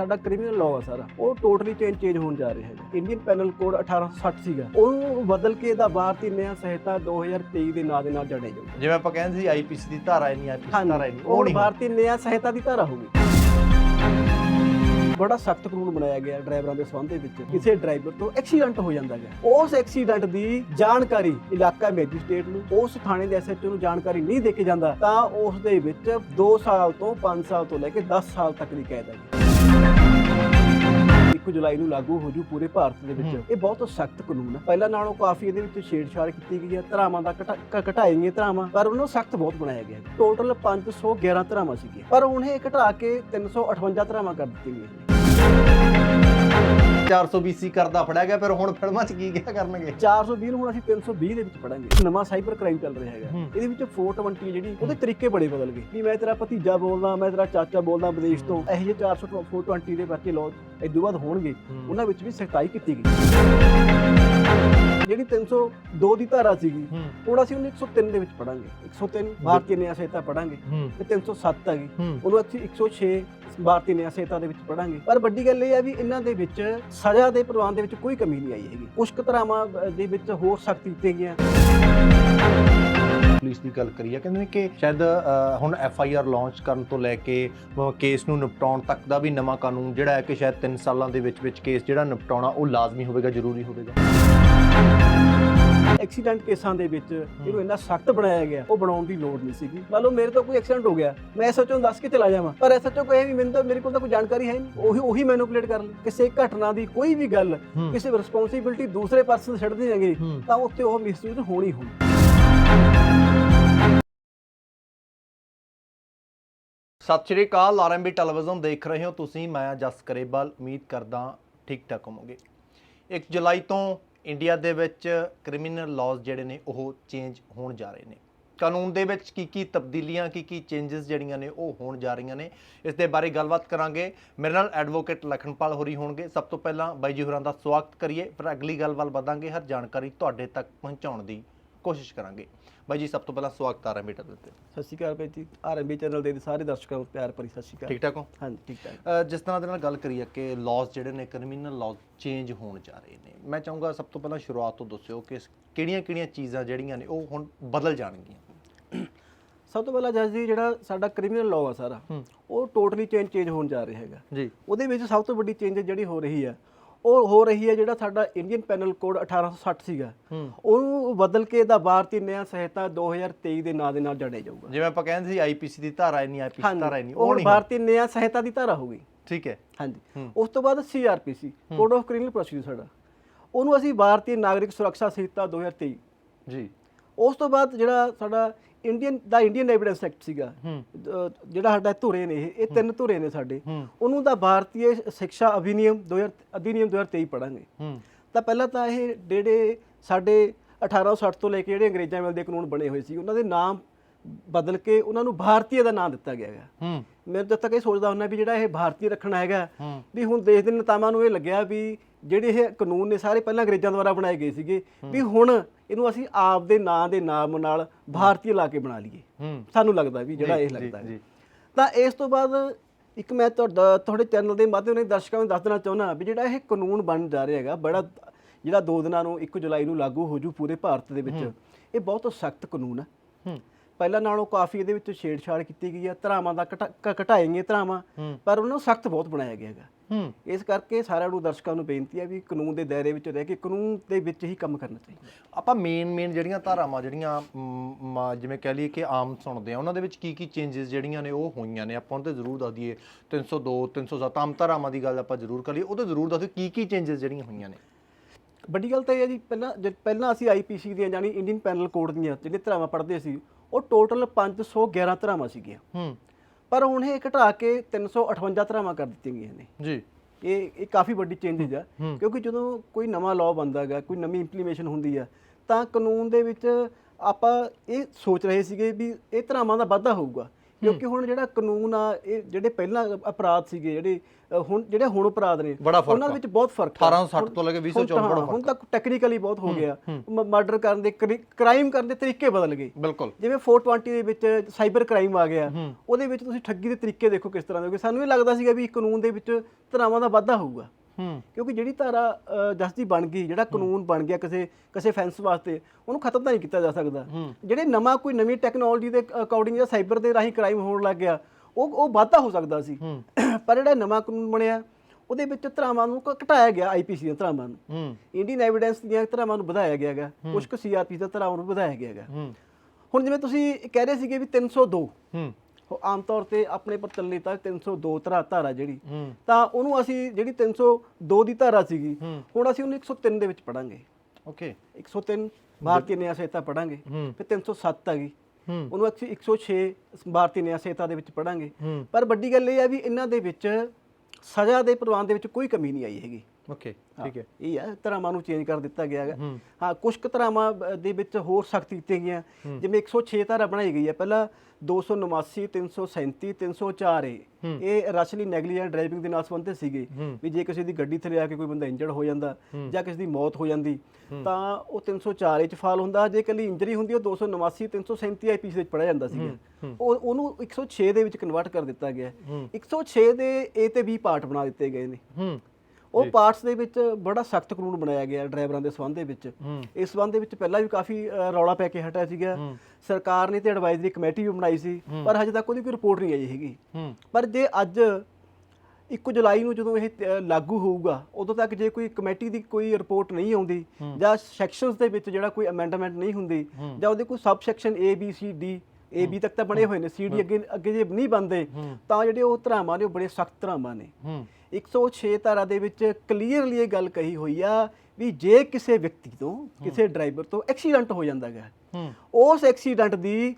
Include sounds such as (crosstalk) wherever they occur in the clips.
ਸਾਡਾ criminal law ਆ ਸਾਰਾ। ਉਹ ਟੋਟਲੀ ਚੇਂਜ ਚੇਂਜ ਹੋਣ ਜਾ ਰਿਹਾ ਹੈ ਇੰਡੀਅਨ ਪੈਨਲ ਕੋਡ 1860 ਸੀਗਾ। ਉਹਨੂੰ ਬਦਲ ਕੇ ਇਹਦਾ ਭਾਰਤੀ ਨਿਆਂ ਸੰਹਿਤਾ 2023 ਦੇ ਨਾਂ ਦੇ ਨਾਲ ਜੜਿਆ ਜਾਊਗਾ ਜਿਵੇਂ ਆਪਾਂ ਕਹਿੰਦੇ ਸੀ ਆਈਪੀਸੀ ਦੀ ਧਾਰਾ ਇੰਨੀ ਆਈਪੀਸੀ ਧਾਰਾ ਇੰਨੀ ਉਹ ਉਹ ਨਹੀਂ ਭਾਰਤੀ ਨਿਆਂ ਸੰਹਿਤਾ ਦੀ ਧਾਰਾ ਹੋਊਗੀ ਬੜਾ ਸਖਤ ਕਾਨੂੰਨ ਬਣਾਇਆ ਗਿਆ ਡਰਾਈਵਰਾਂ ਦੇ ਸੰਬੰਧ ਦੇ ਵਿੱਚ। ਕਿਸੇ ਡਰਾਈਵਰ ਤੋਂ ਐਕਸੀਡੈਂਟ ਹੋ ਜਾਂਦਾ ਹੈ ਉਸ ਐਕਸੀਡੈਂਟ ਦੀ ਜਾਣਕਾਰੀ ਇਲਾਕਾ ਮੈਜਿਸਟ੍ਰੇਟ ਨੂੰ ਉਸ ਥਾਣੇ ਦੇ ਐਸਐਚਓ ਨੂੰ ਜਾਣਕਾਰੀ ਨਹੀਂ ਦੇ ਕੇ ਜਾਂਦਾ ਤਾਂ ਉਸ ਦੇ ਵਿੱਚ 2 ਸਾਲ ਤੋਂ 5 ਸਾਲ ਤੋਂ ਲੈ ਕੇ 10 ਸਾਲ ਤੱਕ ਦੀ ਕੈਦ ਹੈ 1 ਜੁਲਾਈ ਨੂੰ ਲਾਗੂ ਹੋ ਜੂ ਪੂਰੇ ਭਾਰਤ ਦੇ। ਵਿੱਚ। ਇਹ ਬਹੁਤ ਸਖਤ ਕਾਨੂੰਨ ਹੈ ਪਹਿਲਾਂ ਨਾਲੋਂ ਕਾਫੀ ਇਹਦੇ ਵਿੱਚ ਛੇੜਛਾੜ ਕੀਤੀ ਗਈ ਹੈ। ਧਰਾਵਾਂ ਦਾ ਘਟਾ- ਘ- ਘਟਾਈ ਗਈਆਂ ਧਰਾਵਾਂ ਪਰ ਉਹਨੂੰ ਸਖਤ ਬਹੁਤ ਬਣਾਇਆ ਗਿਆ। ਟੋਟਲ 511 ਧਰਾਵਾਂ ਸੀਗੀਆਂ। ਪਰ ਹੁਣ ਇਹ ਘਟਾ ਕੇ 358 ਧਰਾਵਾਂ ਕਰ ਦਿੱਤੀਆਂ ਗਈਆਂ। 420 ਕਰਦਾ ਫੜਿਆ ਗਿਆ ਫਿਰ ਹੁਣ ਫਿਲਮਾਂ 'ਚ ਕੀ ਕਿਹਾ ਕਰਨਗੇ? 420 ਨੂੰ ਹੁਣ ਅਸੀਂ 320 ਦੇ ਵਿੱਚ ਪੜਾਂਗੇ। ਨਵਾਂ ਸਾਈਬਰ ਕ੍ਰਾਈਮ ਚੱਲ ਰਿਹਾ ਹੈਗਾ। ਇਹਦੇ ਵਿੱਚ 420 ਜਿਹੜੀ ਉਹਦੇ ਤਰੀਕੇ ਬੜੇ ਬਦਲ ਗਏ। ਵੀ ਮੈਂ ਤੇਰਾ ਭਤੀਜਾ ਬੋਲਦਾ ਮੈਂ ਤੇਰਾ ਚਾਚਾ ਬੋਲਦਾ ਵਿਦੇਸ਼ ਤੋਂ ਇਹੋ 400 420 ਦੇ ਬੱਚੇ ਲੋ ਇਦੋਂ ਬਾਅਦ ਹੋਣਗੇ। ਉਹਨਾਂ ਵਿੱਚ ਵੀ ਸਖਤਾਈ ਕੀਤੀ ਗਈ। ਜਿਹੜੀ 302 ਦੀ ਧਾਰਾ ਸੀਗੀ ਹੁਣ ਅਸੀਂ ਉਹਨੂੰ 103 ਦੇ ਵਿੱਚ ਪੜਾਂਗੇ 103 ਭਾਰਤੀ ਨਿਆਂ ਸੰਹਿਤਾ ਪੜਾਂਗੇ ਤੇ 307 ਹੈਗੀ ਹੂੰ। ਉਹਨੂੰ ਅਸੀਂ 106 ਭਾਰਤੀ ਨਿਆਂ ਸੰਹਿਤਾ ਦੇ ਵਿੱਚ ਪੜਾਂਗੇ ਪਰ ਵੱਡੀ ਗੱਲ ਇਹ ਹੈ ਵੀ ਇਹਨਾਂ ਦੇ ਵਿੱਚ ਸਜ਼ਾ ਦੇ ਪ੍ਰਵਾਨ ਦੇ ਵਿੱਚ ਕੋਈ ਕਮੀ ਨਹੀਂ ਆਈ ਹੈਗੀ। ਕੁਝ ਧਾਰਾਵਾਂ ਦੇ ਵਿੱਚ ਹੋਰ ਸਖਤ ਕੀਤੀਆਂ ਗਈਆਂ। ਪੁਲਿਸ ਦੀ ਗੱਲ ਕਰੀਏ ਕਹਿੰਦੇ ਨੇ ਕਿ ਸ਼ਾਇਦ ਹੁਣ ਐਫ ਆਈ ਆਰ ਲਾਂਚ ਕਰਨ ਤੋਂ ਲੈ ਕੇ ਕੇਸ ਨੂੰ ਨਿਪਟਾਉਣ ਤੱਕ ਦਾ ਵੀ ਨਵਾਂ ਕਾਨੂੰਨ ਜਿਹੜਾ ਹੈ ਕਿ ਸ਼ਾਇਦ 3 ਸਾਲਾਂ ਦੇ ਵਿੱਚ ਵਿੱਚ ਕੇਸ ਜਿਹੜਾ ਨਿਪਟਾਉਣਾ ਉਹ ਲਾਜ਼ਮੀ ਹੋਵੇਗਾ ਜ਼ਰੂਰੀ ਹੋਵੇਗਾ। ਐਕਸੀਡੈਂਟ ਕੇਸਾਂ ਦੇ ਵਿੱਚ ਇਹਨੂੰ ਇੰਨਾ ਸਖਤ ਬਣਾਇਆ ਗਿਆ ਉਹ ਬਣਾਉਣ ਦੀ ਲੋੜ ਨਹੀਂ ਸੀਗੀ। ਮੰਨ ਲਓ ਮੇਰੇ ਤੋਂ ਕੋਈ ਐਕਸੀਡੈਂਟ ਹੋ ਗਿਆ ਮੈਂ ਐਸਐਚਓ ਨੂੰ ਦੱਸ ਕੇ ਚਲਾ ਜਾਵਾਂ ਪਰ ਐਸਐਚਓ ਕਹੇ ਵੀ ਮੈਨੂੰ ਤਾਂ ਮੇਰੇ ਕੋਲ ਤਾਂ ਕੋਈ ਜਾਣਕਾਰੀ ਹੈ ਨਹੀਂ। ਉਹੀ ਉਹੀ ਮੈਨੂਪੂਲੇਟ ਕਰ ਲੈ। ਕਿਸੇ ਘਟਨਾ ਦੀ ਕੋਈ ਵੀ ਗੱਲ ਕਿਸੇ ਰਿਸਪੌਂਸਿਬਿਲਟੀ ਦੂਸਰੇ ਪਰਸਨ ਛੱਡ ਦੇਣਗੇ ਤਾਂ ਉੱਤੇ ਉਹ ਮਿਸਯੂਜ਼ ਹੋਣੀ ਹੋਣੀ। ਸਤਿ ਸ਼੍ਰੀ ਅਕਾਲ ਆਰਐਮਬੀ ਟੈਲੀਵਿਜ਼ਨ ਦੇਖ ਰਹੇ ਹੋ ਤੁਸੀਂ ਮੈਂ ਜਸ ਕਰੇਬਲ ਉਮੀਦ ਕਰਦਾ ਠੀਕ ਠਾਕ ਹੋਵੋਗੇ। 1 ਜੁਲਾਈ ਤੋਂ ਇੰਡੀਆ ਦੇ ਵਿੱਚ ਕ੍ਰਿਮੀਨਲ ਲਾਜ਼ ਜਿਹੜੇ ਨੇ ਉਹ ਚੇਂਜ ਹੋਣ ਜਾ ਰਹੇ ਨੇ। ਕਾਨੂੰਨ ਦੇ ਵਿੱਚ ਕੀ ਕੀ ਤਬਦੀਲੀਆਂ, ਕੀ ਕੀ ਚੇਂਜਸ ਜਿਹੜੀਆਂ ਨੇ ਉਹ ਹੋਣ ਜਾ ਰਹੀਆਂ ਨੇ, ਇਸ ਦੇ ਬਾਰੇ ਗੱਲਬਾਤ ਕਰਾਂਗੇ। ਮੇਰੇ ਨਾਲ ਐਡਵੋਕੇਟ ਲਖਨਪਾਲ ਹੋਰੀ ਹੋਣਗੇ। ਸਭ ਤੋਂ ਪਹਿਲਾਂ ਬਾਈ ਜੀ ਹੋਰਾਂ ਦਾ ਸਵਾਗਤ ਕਰੀਏ, ਫਿਰ ਅਗਲੀ ਗੱਲ ਵੱਲ ਵਧਾਂਗੇ। ਹਰ ਜਾਣਕਾਰੀ ਤੁਹਾਡੇ ਤੱਕ ਪਹੁੰਚਾਉਣ ਦੀ ਕੋਸ਼ਿਸ਼ ਕਰਾਂਗੇ। ਬਾਈ ਜੀ ਸਭ ਤੋਂ ਪਹਿਲਾਂ ਸਵਾਗਤ ਆ ਰਮੀਟਰ ਦੇ ਉੱਤੇ ਸਤਿ ਸ਼੍ਰੀ ਅਕਾਲ ਭਾਈ ਜੀ ਆਰਐਮਬੀ ਚੈਨਲ ਦੇ ਸਾਰੇ ਦਰਸ਼ਕਾਂ ਨੂੰ ਪਿਆਰ ਭਰੀ ਸਤਿ ਸ਼੍ਰੀ ਅਕਾਲ। ਠੀਕ ਠਾਕ ਹੋ? ਹਾਂਜੀ ਠੀਕ ਠਾਕ ਜਿਸ ਤਰ੍ਹਾਂ ਦੇ ਨਾਲ ਗੱਲ ਕਰੀਏ ਕਿ ਲਾਜ਼ ਜਿਹੜੇ ਨੇ ਕ੍ਰਿਮੀਨਲ ਲਾਜ਼ ਚੇਂਜ ਹੋਣ ਜਾ ਰਹੇ ਨੇ। ਮੈਂ ਚਾਹੂੰਗਾ ਸਭ ਤੋਂ ਪਹਿਲਾਂ ਸ਼ੁਰੂਆਤ ਤੋਂ ਦੱਸਿਓ ਕਿ ਕਿਹੜੀਆਂ-ਕਿਹੜੀਆਂ ਚੀਜ਼ਾਂ ਜਿਹੜੀਆਂ ਨੇ ਉਹ ਹੁਣ ਬਦਲ ਜਾਣਗੀਆਂ। ਸਭ ਤੋਂ ਪਹਿਲਾਂ ਜੱਜ ਜੀ ਜਿਹੜਾ ਸਾਡਾ ਕ੍ਰਿਮੀਨਲ ਲਾਅ ਆ ਸਾਰਾ ਉਹ ਟੋਟਲੀ ਚੇਂਜ ਚੇਂਜ ਹੋਣ ਜਾ ਰਿਹਾ ਹੈਗਾ। ਜੀ। ਉਹਦੇ ਵਿੱਚ ਸਭ ਤੋਂ ਵੱਡੀ ਚੇਂਜ ਜਿਹੜੀ ਹੋ ਰਹੀ ਹੈ ਉਹ ਹੋ ਰਹੀ ਹੈ ਜਿਹੜਾ ਸਾਡਾ ਇੰਡੀਅਨ ਪੈਨਲ ਕੋਡ 1860 ਸੀਗਾ। ਉਹਨੂੰ ਬਦਲ ਕੇ ਇਹਦਾ ਭਾਰਤੀ ਨਿਆਂ ਸੰਹਿਤਾ 2023 ਦੇ ਨਾਂ ਦੇ ਨਾਲ ਜੜਿਆ ਜਾਊਗਾ। ਜਿਵੇਂ ਆਪਾਂ ਕਹਿੰਦੇ ਸੀ ਆਈਪੀਸੀ ਦੀ ਧਾਰਾ ਇੰਨੀ ਆਈਪੀਸੀ ਧਾਰਾ ਇੰਨੀ ਉਹ ਨਹੀਂ ਭਾਰਤੀ ਨਿਆਂ ਸੰਹਿਤਾ ਦੀ ਧਾਰਾ ਹੋ ਗਈ ਠੀਕ ਹੈ। ਹਾਂਜੀ। ਉਸ ਤੋਂ ਬਾਅਦ CRPC code of criminal procedure ਸਾਡਾ। ਉਹਨੂੰ ਅਸੀਂ ਭਾਰਤੀ ਨਾਗਰਿਕ ਸੁਰੱਖਿਆ ਸੰਹਿਤਾ 2023 ਜੀ। ਉਸ ਤੋਂ ਬਾਅਦ ਜਿਹੜਾ ਸਾਡਾ ਇੰਡੀਅਨ ਦਾ ਇੰਡੀਅਨ ਐਵੀਡੈਂਸ ਐਕਟ ਸੀਗਾ। ਜਿਹੜਾ ਸਾਡਾ ਧੁਰੇ ਨੇ ਇਹ ਤਿੰਨ ਧੁਰੇ ਨੇ ਸਾਡੇ। ਉਹਨੂੰ ਦਾ ਭਾਰਤੀ ਸਿੱਖਿਆ ਅਧਿਨਿਯਮ 2000 ਅਧਿਨਿਯਮ 2023 ਪੜਾਂਗੇ ਤਾਂ ਪਹਿਲਾਂ ਤਾਂ ਇਹ ਜਿਹੜੇ ਸਾਡੇ 1860 ਤੋਂ ਲੈ ਕੇ ਜਿਹੜੇ ਅੰਗਰੇਜ਼ਾਂ ਵੇਲੇ ਦੇ ਕਾਨੂੰਨ ਬਣੇ ਹੋਏ ਸੀ ਉਹਨਾਂ ਦੇ ਨਾਮ ਬਦਲ ਕੇ ਉਹਨਾਂ ਨੂੰ ਭਾਰਤੀය ਦਾ ਨਾਮ ਦਿੱਤਾ ਗਿਆ ਹੈ। ਮੈਂ ਜਦ ਤੱਕ ਇਹ ਸੋਚਦਾ ਹੁੰਦਾ ਵੀ ਜਿਹੜਾ ਇਹ ਭਾਰਤੀ ਰੱਖਣਾ ਹੈਗਾ ਵੀ ਹੁਣ ਦੇਸ਼ ਦੇ ਨੇਤਾਵਾਂ ਨੂੰ ਇਹ ਲੱਗਿਆ ਵੀ ਜਿਹੜੇ ਇਹ ਕਾਨੂੰਨ ਨੇ ਸਾਰੇ ਪਹਿਲਾਂ ਅੰਗਰੇਜ਼ਾਂ ਦੁਆਰਾ ਬਣਾਏ ਗਏ ਸੀਗੇ ਵੀ ਹੁਣ ਇਹਨੂੰ ਅਸੀਂ ਆਪ ਦੇ ਨਾਂ ਦੇ ਨਾਮ ਨਾਲ ਭਾਰਤੀ ਲਾ ਕੇ ਬਣਾ ਲਈਏ। ਸਾਨੂੰ ਲੱਗਦਾ ਵੀ ਜਿਹੜਾ ਇਹ ਲੱਗਦਾ ਹੈ। ਜੀ। ਤਾਂ ਇਸ ਤੋਂ ਬਾਅਦ ਇੱਕ ਮੈਂ ਤੁਹਾਡਾ ਤੁਹਾਡੇ ਚੈਨਲ ਦੇ ਮਾਧਿਅਮ ਨਾਲ ਦਰਸ਼ਕਾਂ ਨੂੰ ਦੱਸ ਦੇਣਾ ਚਾਹੁੰਦਾ ਵੀ ਜਿਹੜਾ ਇਹ ਕਾਨੂੰਨ ਬਣ ਜਾ ਰਿਹਾ ਹੈਗਾ ਬੜਾ ਜਿਹੜਾ 2 ਦਿਨਾਂ ਨੂੰ 1 ਜੁਲਾਈ ਨੂੰ ਲਾਗੂ ਹੋ ਜੂ ਪੂਰੇ ਭਾਰਤ ਦੇ ਵਿੱਚ ਇਹ ਬਹੁਤ ਸਖਤ ਕਾਨੂੰਨ ਹੈ। ਹੂੰ। ਪਹਿਲਾਂ ਨਾਲੋਂ ਕਾਫੀ ਇਹਦੇ ਵਿੱਚ ਛੇੜਛਾੜ ਕੀਤੀ ਗਈ ਹੈ ਧਰਾਵਾਂ ਦਾ ਘਟਾਏ ਗਏ ਧਰਾਵਾਂ ਪਰ ਉਹਨਾਂ ਨੂੰ ਸਖਤ ਬਹੁਤ ਬਣਾਇਆ ਗਿਆ ਹੈਗਾ। ਇਸ ਕਰਕੇ ਸਾਰਿਆਂ ਨੂੰ ਦਰਸ਼ਕਾਂ ਨੂੰ ਬੇਨਤੀ ਹੈ ਵੀ ਕਾਨੂੰਨ ਦੇ ਦਾਇਰੇ ਵਿੱਚ ਰਹਿ ਕੇ ਕਾਨੂੰਨ ਦੇ ਵਿੱਚ ਹੀ ਕੰਮ ਕਰਨਾ ਚਾਹੀਦਾ। ਆਪਾਂ ਮੇਨ ਮੇਨ ਜਿਹੜੀਆਂ ਧਾਰਾਵਾਂ ਜਿਹੜੀਆਂ ਜਿਵੇਂ ਕਹਿ ਲਈਏ ਕਿ ਆਮ ਸੁਣਦੇ ਆ ਉਹਨਾਂ ਦੇ ਵਿੱਚ ਕੀ ਕੀ ਚੇਂਜਸ ਜਿਹੜੀਆਂ ਨੇ ਉਹ ਹੋਈਆਂ ਨੇ? ਆਪਾਂ ਉਹਨਾਂ ਤੇ ਜ਼ਰੂਰ ਦੱਸ ਦਈਏ। 302 307 ਆਮ ਧਾਰਾਵਾਂ ਦੀ ਗੱਲ ਆਪਾਂ ਜ਼ਰੂਰ ਕਰੀਏ ਉਹਦੇ ਜ਼ਰੂਰ ਦੱਸੋ ਕੀ ਕੀ ਚੇਂਜਸ ਜਿਹੜੀਆਂ ਹੋਈਆਂ ਨੇ। ਵੱਡੀ ਗੱਲ ਤਾਂ ਇਹ ਹੈ ਜੀ ਪਹਿਲਾਂ ਪਹਿਲਾਂ ਅਸੀਂ ਆਈਪੀਸੀ ਦੀਆਂ ਜਾਨੀ ਇੰਡੀਅਨ ਪੈਨਲ ਕੋਡ ਦੀਆਂ ਜਿਹੜੀਆਂ ਧਰਾਵਾਂ ਪੜ੍ਹਦੇ ਸੀ ਉਹ ਟੋਟਲ 511 ਧਰਾਵਾਂ ਸੀਗੀਆਂ। ਹੂੰ। ਪਰ ਹੁਣ ਇਹ ਘਟਾ ਕੇ 358 ਧਰਾਵਾਂ ਕਰ ਦਿੱਤੀਆਂ ਗਈਆਂ ਨੇ। ਜੀ। ਇਹ ਇਹ ਕਾਫੀ ਵੱਡੀ ਚੇਂਜਸ ਆ। ਕਿਉਂਕਿ ਜਦੋਂ ਕੋਈ ਨਵਾਂ ਲਾਅ ਬਣਦਾ ਹੈਗਾ ਕੋਈ ਨਵੀਂ ਇੰਪਲੀਮੇਸ਼ਨ ਹੁੰਦੀ ਆ ਤਾਂ ਕਾਨੂੰਨ ਦੇ ਵਿੱਚ ਆਪਾਂ ਇਹ ਸੋਚ ਰਹੇ ਸੀਗੇ ਵੀ ਇਹ ਧਰਾਵਾਂ ਦਾ ਵਾਧਾ ਹੋਊਗਾ। ਕਿਉਂਕਿ ਹੁਣ ਜਿਹੜਾ ਕਾਨੂੰਨ ਆ ਇਹ ਜਿਹੜੇ ਪਹਿਲਾਂ ਅਪਰਾਧ ਸੀਗੇ ਜਿਹੜੇ ਹੁਣ ਜਿਹੜੇ ਹੁਣ ਅਪਰਾਧ ਨੇ ਬੜਾ ਫ਼ਰਕ ਉਹਨਾਂ ਵਿੱਚ ਬਹੁਤ ਫ਼ਰਕ ਆ। 1860 ਤੋਂ ਲੈ ਕੇ 2024 ਬੜਾ ਹੁਣ ਤੱਕ ਟੈਕਨੀਕਲੀ ਬਹੁਤ ਹੋ ਗਿਆ। ਮਰਡਰ ਕਰਨ ਦੇ ਕ੍ਰਾਈਮ ਕਰਨ ਦੇ ਤਰੀਕੇ ਬਦਲ ਗਏ। ਬਿਲਕੁਲ। ਜਿਵੇਂ 420 ਦੇ ਵਿੱਚ ਸਾਈਬਰ ਕ੍ਰਾਈਮ ਆ ਗਿਆ ਉਹਦੇ ਵਿੱਚ ਤੁਸੀਂ ਠੱਗੀ ਦੇ ਤਰੀਕੇ ਦੇਖੋ ਕਿਸ ਤਰ੍ਹਾਂ ਦੇ ਹੋਗੇ ਸਾਨੂੰ ਇਹ ਲੱਗਦਾ ਸੀਗਾ ਵੀ ਕਾਨੂੰਨ ਦੇ ਵਿੱਚ ਧਰਾਵਾਂ ਦਾ ਵਾਧਾ ਹੋਊਗਾ। ਕਿਉਂਕਿ ਜਿਹੜੀ ਧਾਰਾ ਅ, ਦਸ ਦੀ ਬਣ ਗਈ ਜਿਹੜਾ ਕਾਨੂੰਨ ਬਣ ਗਿਆ ਕਿਸੇ ਕਿਸੇ ਫੈਂਸ ਵਾਸਤੇ ਉਹਨੂੰ ਖਤਮ ਤਾਂ ਨਹੀਂ ਕੀਤਾ ਜਾ ਸਕਦਾ। ਜਿਹੜੇ ਨਵਾਂ ਕੋਈ ਨਵੀਂ ਟੈਕਨੋਲੋਜੀ ਦੇ ਅਕੋਰਡਿੰਗ ਜਾਂ ਸਾਈਬਰ ਦੇ ਰਾਹੀਂ ਕ੍ਰਾਈਮ ਹੋਣ ਲੱਗ ਗਿਆ ਉਹ ਉਹ ਵਾਧਾ ਹੋ ਸਕਦਾ ਸੀ। (clears throat) ਪਰ ਜਿਹੜਾ ਨਵਾਂ ਕਾਨੂੰਨ ਬਣਿਆ ਉਹਦੇ ਵਿੱਚ ਧਰਾਵਾਂ ਨੂੰ ਘਟਾਇਆ ਗਿਆ ਆਈਪੀਸੀ ਦੀਆਂ ਧਰਾਵਾਂ ਨੂੰ। ਇੰਡੀਅਨ ਐਵੀਡੈਂਸ ਦੀਆਂ ਧਰਾਵਾਂ ਨੂੰ ਵਧਾਇਆ ਗਿਆ ਹੈਗਾ ਕੁਝ ਕੁ ਸੀਆਰਪੀ ਦੀਆਂ ਧਰਾਵਾਂ ਨੂੰ ਵਧਾਇਆ ਗਿਆ ਹੈਗਾ। ਹੁਣ ਜਿਵੇਂ ਤੁਸੀਂ ਕਹਿ ਰਹੇ ਸੀਗੇ ਵੀ 302 ਹੂੰ। ਉਹ ਆਮ ਤੌਰ ਤੇ ਆਪਣੇ ਪ੍ਰਚਲਿਤ ਆ 302 ਧਰਾ ਧਾਰਾ ਜਿਹੜੀ ਤਾਂ ਉਹਨੂੰ ਅਸੀਂ ਜਿਹੜੀ 302 ਦੀ ਧਾਰਾ ਸੀਗੀ। ਹੁਣ ਅਸੀਂ ਉਹਨੂੰ 103 ਦੇ ਵਿੱਚ ਪੜਾਂਗੇ। ਓਕੇ। 103 ਭਾਰਤੀ ਨਿਆਂ ਸੰਹਿਤਾ ਪੜਾਂਗੇ ਫਿਰ 307 ਆ ਗਈ। ਉਹਨੂੰ ਅਸੀਂ 106 ਭਾਰਤੀ ਨਿਆਂ ਸੰਹਿਤਾ ਦੇ ਵਿੱਚ ਪੜਾਂਗੇ। ਪਰ ਵੱਡੀ ਗੱਲ ਇਹ ਆ ਵੀ ਇਹਨਾਂ ਦੇ ਵਿੱਚ ਸਜ਼ਾ ਦੇ ਪ੍ਰਵਾਨ ਦੇ ਵਿੱਚ ਕੋਈ ਕਮੀ ਨਹੀਂ ਆਈ ਹੈਗੀ। ਓਕੇ ਠੀਕ ਹੈ। ਇਹ ਆ ਧਰਾਵਾਂ ਨੂੰ ਚੇਂਜ ਕਰ ਦਿੱਤਾ ਗਿਆ ਹੈਗਾ। ਹੂੰ। ਹਾਂ ਕੁਝ ਕੁ ਧਾਰਾਵਾਂ ਦੇ ਵਿੱਚ ਹੋਰ ਸਖਤੀ ਕੀਤੀਆਂ ਗਈਆਂ। ਜਿਵੇਂ 106 ਧਾਰਾ ਬਣਾਈ ਗਈ ਹੈ। ਪਹਿਲਾਂ 279 337 304 ਏ। ਇਹ ਰਸ਼ਲੀ ਨੈਗਲੀਜੈਂਟ ਡਰਾਈਵਿੰਗ ਦੇ ਨਾਲ ਸੰਬੰਧਿਤ ਸੀਗੇ। ਵੀ ਜੇ ਕਿਸੇ ਦੀ ਗੱਡੀ ਥੱਲੇ ਆ ਕੇ ਕੋਈ ਬੰਦਾ ਇੰਜਰਡ ਹੋ ਜਾਂਦਾ ਜਾਂ ਕਿਸੇ ਦੀ ਮੌਤ ਹੋ ਜਾਂਦੀ ਤਾਂ ਉਹ 304 ਏ ਚ ਫਾਲ ਹੁੰਦਾ। ਜੇ ਇਕੱਲੀ ਇੰਜਰੀ ਹੁੰਦੀ ਉਹ 279 337 ਆਈਪੀਸੀ ਵਿੱਚ ਪੜਿਆ ਜਾਂਦਾ ਸੀਗਾ। ਉਹ ਉਹਨੂੰ 106 ਦੇ ਵਿੱਚ ਕਨਵਰਟ ਕਰ ਦਿੱਤਾ ਗਿਆ। 106 ਦੇ ਏ ਤੇ ਬੀ ਪਾਰਟ ਬਣਾ ਦਿੱਤੇ ਗਏ ਨੇ। ਉਹ ਪਾਰਟਸ ਦੇ ਵਿੱਚ ਬੜਾ ਸਖਤ ਕਾਨੂੰਨ ਬਣਾਇਆ ਗਿਆ ਡਰਾਈਵਰਾਂ ਦੇ ਸੰਬੰਧ ਦੇ ਵਿੱਚ। ਇਸ ਸੰਬੰਧ ਦੇ ਵਿੱਚ ਪਹਿਲਾਂ ਵੀ ਕਾਫੀ ਰੌਲਾ ਪੈ ਕੇ ਹਟਿਆ ਸੀਗਾ। ਸਰਕਾਰ ਨੇ ਤੇ ਐਡਵਾਈਜ਼ਰੀ ਕਮੇਟੀ ਵੀ ਬਣਾਈ ਸੀ ਪਰ ਹਜੇ ਤੱਕ ਉਹਦੀ ਕੋਈ ਰਿਪੋਰਟ ਨਹੀਂ ਆਈ ਹੈਗੀ। ਪਰ ਜੇ ਅੱਜ 1 ਜੁਲਾਈ ਨੂੰ ਜਦੋਂ ਇਹ ਲਾਗੂ ਹੋਊਗਾ ਉਦੋਂ ਤੱਕ ਜੇ ਕੋਈ ਕਮੇਟੀ ਦੀ ਕੋਈ ਰਿਪੋਰਟ ਨਹੀਂ ਆਉਂਦੀ ਜਾਂ ਸੈਕਸ਼ਨਸ ਦੇ ਵਿੱਚ ਜਿਹੜਾ ਕੋਈ ਅਮੈਂਡਮੈਂਟ ਨਹੀਂ ਹੁੰਦੀ ਜਾਂ ਉਹਦੇ ਕੋਈ sub section A B C D A B ਤੱਕ ਤਾਂ ਬਣੇ ਹੋਏ ਨੇ D ਅੱਗੇ ਅੱਗੇ ਜੇ ਨਹੀਂ ਬਣਦੇ ਤਾਂ ਜਿਹੜੇ ਉਹ ਧਰਾਵਾਂ ਨੇ ਉਹ ਬੜੇ ਸਖਤ ਧਰਾਵਾਂ ਨੇ। 106 ਧਾਰਾ ਦੇ ਵਿੱਚ ਕਲੀਅਰਲੀ ਇਹ ਗੱਲ ਕਹੀ ਹੋਈ ਆ ਵੀ ਜੇ ਕਿਸੇ ਵਿਅਕਤੀ ਤੋਂ ਕਿਸੇ ਡਰਾਈਵਰ ਤੋਂ ਐਕਸੀਡੈਂਟ ਹੋ ਜਾਂਦਾ ਹੈ। ਉਸ ਐਕਸੀਡੈਂਟ ਦੀ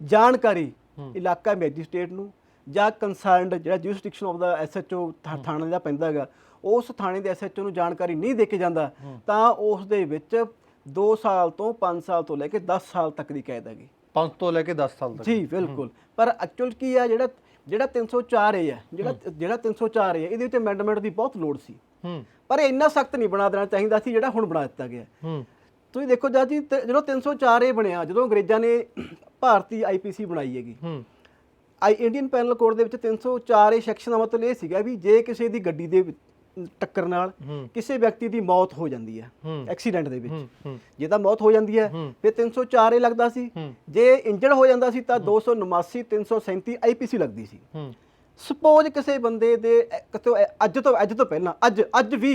ਜਾਣਕਾਰੀ ਇਲਾਕਾ ਮੈਜਿਸਟ੍ਰੇਟ ਨੂੰ ਜਾਂ ਕੰਸਰਨਡ ਜਿਹੜਾ ਜੁਰਿਸਡਿਕਸ਼ਨ ਆਫ ਦਾ ਐਸਐਚਓ ਥਾਣੇ ਦਾ ਪੈਂਦਾ ਹੈਗਾ ਉਸ ਥਾਣੇ ਦੇ ਐਸਐਚਓ ਨੂੰ ਜਾਣਕਾਰੀ ਨਹੀਂ ਦੇ ਕੇ ਜਾਂਦਾ ਤਾਂ ਉਸ ਦੇ ਵਿੱਚ 2 ਸਾਲ ਤੋਂ 5 ਸਾਲ ਤੋਂ ਲੈ ਕੇ 10 ਸਾਲ ਤੱਕ ਦੀ ਕੈਦ ਹੈਗੀ। 5 ਤੋਂ ਲੈ ਕੇ 10 ਸਾਲ ਤੱਕ। ਜੀ ਬਿਲਕੁਲ। ਪਰ ਐਕਚੁਅਲ ਕੀ ਆ ਜਿਹੜਾ ਜਿਹੜਾ 304 ਏ ਆ ਜਿਹੜਾ ਜਿਹੜਾ 304 ਏ ਆ, ਇਹਦੇ ਵਿੱਚ ਅਮੈਂਡਮੈਂਟ ਦੀ ਬਹੁਤ ਲੋੜ ਸੀ। ਹੂੰ। ਪਰ ਇਹ ਇੰਨਾ ਸਖਤ ਨਹੀਂ ਬਣਾ ਦੇਣਾ ਚਾਹੀਦਾ ਸੀ ਜਿਹੜਾ ਹੁਣ ਬਣਾ ਦਿੱਤਾ ਗਿਆ। ਹੂੰ। ਤੁਸੀਂ ਦੇਖੋ ਜਦ ਜੀ ਜਦੋਂ 304 ਏ ਬਣਿਆ ਜਦੋਂ ਅੰਗਰੇਜ਼ਾਂ ਨੇ ਭਾਰਤੀ ਆਈਪੀਸੀ ਬਣਾਈ ਹੈਗੀ। ਹੂੰ। ਆਈ ਇੰਡੀਅਨ ਪੈਨਲ ਕੋਡ ਦੇ ਵਿੱਚ 304 ਏ ਸੈਕਸ਼ਨ ਦਾ ਮਤਲਬ ਇਹ ਸੀਗਾ ਵੀ ਜੇ ਕਿਸੇ ਦੀ ਗੱਡੀ ਦੇ ਟੱਕਰ ਨਾਲ ਕਿਸੇ ਵਿਅਕਤੀ ਦੀ ਮੌਤ ਹੋ ਜਾਂਦੀ ਹੈ ਐਕਸੀਡੈਂਟ ਦੇ ਵਿੱਚ। ਜੇ ਤਾਂ ਮੌਤ ਹੋ ਜਾਂਦੀ ਹੈ ਫਿਰ 304 ਏ ਲੱਗਦਾ ਸੀ। ਜੇ ਇੰਜਰਡ ਹੋ ਜਾਂਦਾ ਸੀ ਤਾਂ 279 337 ਆਈਪੀਸੀ ਲੱਗਦੀ ਸੀ। ਸਪੋਜ਼ ਕਿਸੇ ਬੰਦੇ ਦੇ ਕਿਤੋਂ ਅੱਜ ਤੋਂ ਅੱਜ ਤੋਂ ਪਹਿਲਾਂ ਅੱਜ ਅੱਜ ਵੀ।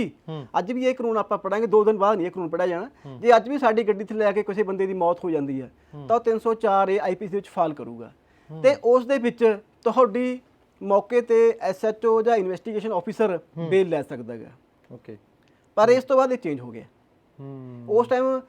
ਅੱਜ ਵੀ ਇਹ ਕਾਨੂੰਨ ਆਪਾਂ ਪੜਾਂਗੇ ਦੋ ਦਿਨ ਬਾਅਦ ਨਹੀਂ ਇਹ ਕਾਨੂੰਨ ਪੜਿਆ ਜਾਣਾ। ਜੇ ਅੱਜ ਵੀ ਸਾਡੀ ਗੱਡੀ ਤੇ ਲੈ ਕੇ ਕਿਸੇ ਬੰਦੇ ਦੀ ਮੌਤ ਹੋ ਜਾਂਦੀ ਹੈ ਤਾਂ ਉਹ 304 ਏ ਆਈਪੀਸੀ ਵਿੱਚ ਫਾਲ ਕਰੂਗਾ। ਤੇ ਉਸ ਦੇ ਵਿੱਚ ਤੁਹਾਡੀ ਮੌਕੇ ਤੇ ਐਸਐਚਓ ਜਾਂ ਇਨਵੈਸਟੀਗੇਸ਼ਨ ਆਫੀਸਰ ਬੇਲ ਲੈ ਸਕਦਾ ਹੈਗਾ। ਓਕੇ ਪਰ ਇਸ ਤੋਂ ਬਾਅਦ ਇਹ ਚੇਂਜ ਹੋ ਗਿਆ। ਉਸ ਟਾਈਮ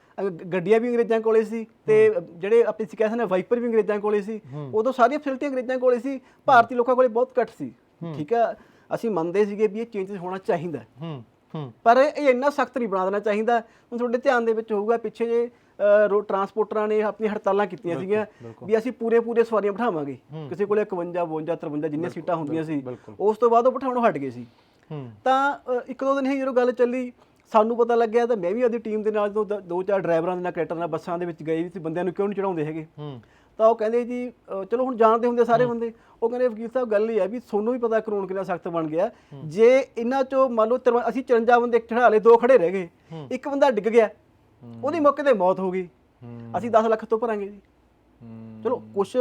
ਗੱਡੀਆਂ ਵੀ ਅੰਗਰੇਜ਼ਾਂ ਕੋਲੇ ਸੀ ਤੇ ਜਿਹੜੇ ਆਪਣੇ ਸੀ ਕਹਿੰਦੇ ਨੇ ਵਾਈਪਰ ਵੀ ਅੰਗਰੇਜ਼ਾਂ ਕੋਲੇ ਸੀ ਉਦੋਂ ਸਾਰੀਆਂ ਫੈਸਿਲਿਟੀਆਂ ਅੰਗਰੇਜ਼ਾਂ ਕੋਲੇ ਸੀ। ਭਾਰਤੀ ਲੋਕਾਂ ਕੋਲੇ ਬਹੁਤ ਘੱਟ ਸੀ। ਠੀਕ ਹੈ ਅਸੀਂ ਮੰਨਦੇ ਸੀਗੇ ਵੀ ਇਹ ਚੇਂਜਸ ਹੋਣਾ ਚਾਹੀਦਾ। ਹੂੰ। ਹੂੰ। ਪਰ ਇਹ ਇੰਨਾ ਸਖਤ ਨਹੀਂ ਬਣਾ ਦੇਣਾ ਚਾਹੀਦਾ। ਹੁਣ ਤੁਹਾਡੇ ਧਿਆਨ ਦੇ ਵਿੱਚ ਹੋਊਗਾ ਪਿੱਛੇ ਜੇ ਰੋਡ ਟਰਾਂਸਪੋਰਟਰਾਂ ਨੇ ਆਪਣੀ ਹੜਤਾਲਾਂ ਕੀਤੀਆਂ ਸੀਗੀਆਂ ਵੀ ਅਸੀਂ ਪੂਰੇ ਪੂਰੇ ਸਵਾਰੀਆਂ ਬਿਠਾਵਾਂਗੇ। ਕਿਸੇ ਕੋਲੇ 51 52 53 ਜਿੰਨੀਆਂ ਸੀਟਾਂ ਹੁੰਦੀਆਂ ਸੀ। ਉਸ ਤੋਂ ਬਾਅਦ ਉਹ ਬਿਠਾਉਣੋਂ ਹਟ ਗਏ ਸੀ। ਤਾਂ ਇੱਕ ਦੋ ਦਿਨ ਹੀ ਜਦੋਂ ਗੱਲ ਚੱਲੀ ਸਾਨੂੰ ਪਤਾ ਲੱਗਿਆ ਤਾਂ ਮੈਂ ਵੀ ਆਪਣੀ ਟੀਮ ਦੇ ਨਾਲ ਦ- ਚਾਰ ਡਰਾਈਵਰਾਂ ਦੇ ਨਾਲ ਕੈਟਰ ਨਾਲ ਬੱਸਾਂ ਦੇ ਵਿੱਚ ਗਏ ਸੀ ਬੰਦਿਆਂ ਨੂੰ ਕਿਉਂ ਨਹੀਂ ਚੜਾਉਂਦੇ ਹੈਗੇ? ਤਾਂ ਉਹ ਕਹਿੰਦੇ ਜੀ ਚਲੋ ਹੁਣ ਜਾਣਦੇ ਹੁੰਦੇ ਸਾਰੇ ਬੰਦੇ। ਉਹ ਕਹਿੰਦੇ ਵਕੀਲ ਸਾਹਿਬ ਗੱਲ ਇਹ ਹੈ ਵੀ ਤੁਹਾਨੂੰ ਵੀ ਪਤਾ ਕਾਨੂੰਨ ਕਿੰਨਾ ਸਖਤ ਬਣ ਗਿਆ। ਜੇ ਇਹਨਾਂ ਚੋਂ ਮੰਨ ਲਓ ਅਸੀਂ 54 ਬੰਦੇ ਚੜਾ ਲਏ ਦੋ ਖੜੇ ਰਹਿ ਗਏ। ਇੱਕ ਬੰਦਾ ਡਿੱਗ ਗਿਆ। ਉਹਦੀ ਮੌਕੇ ਤੇ ਮੌਤ ਹੋ ਗਈ। ਅਸੀਂ 10 ਲੱਖ ਤੋਂ ਭਰਾਂਗੇ ਜੀ। ਚਲੋ ਕੁਛ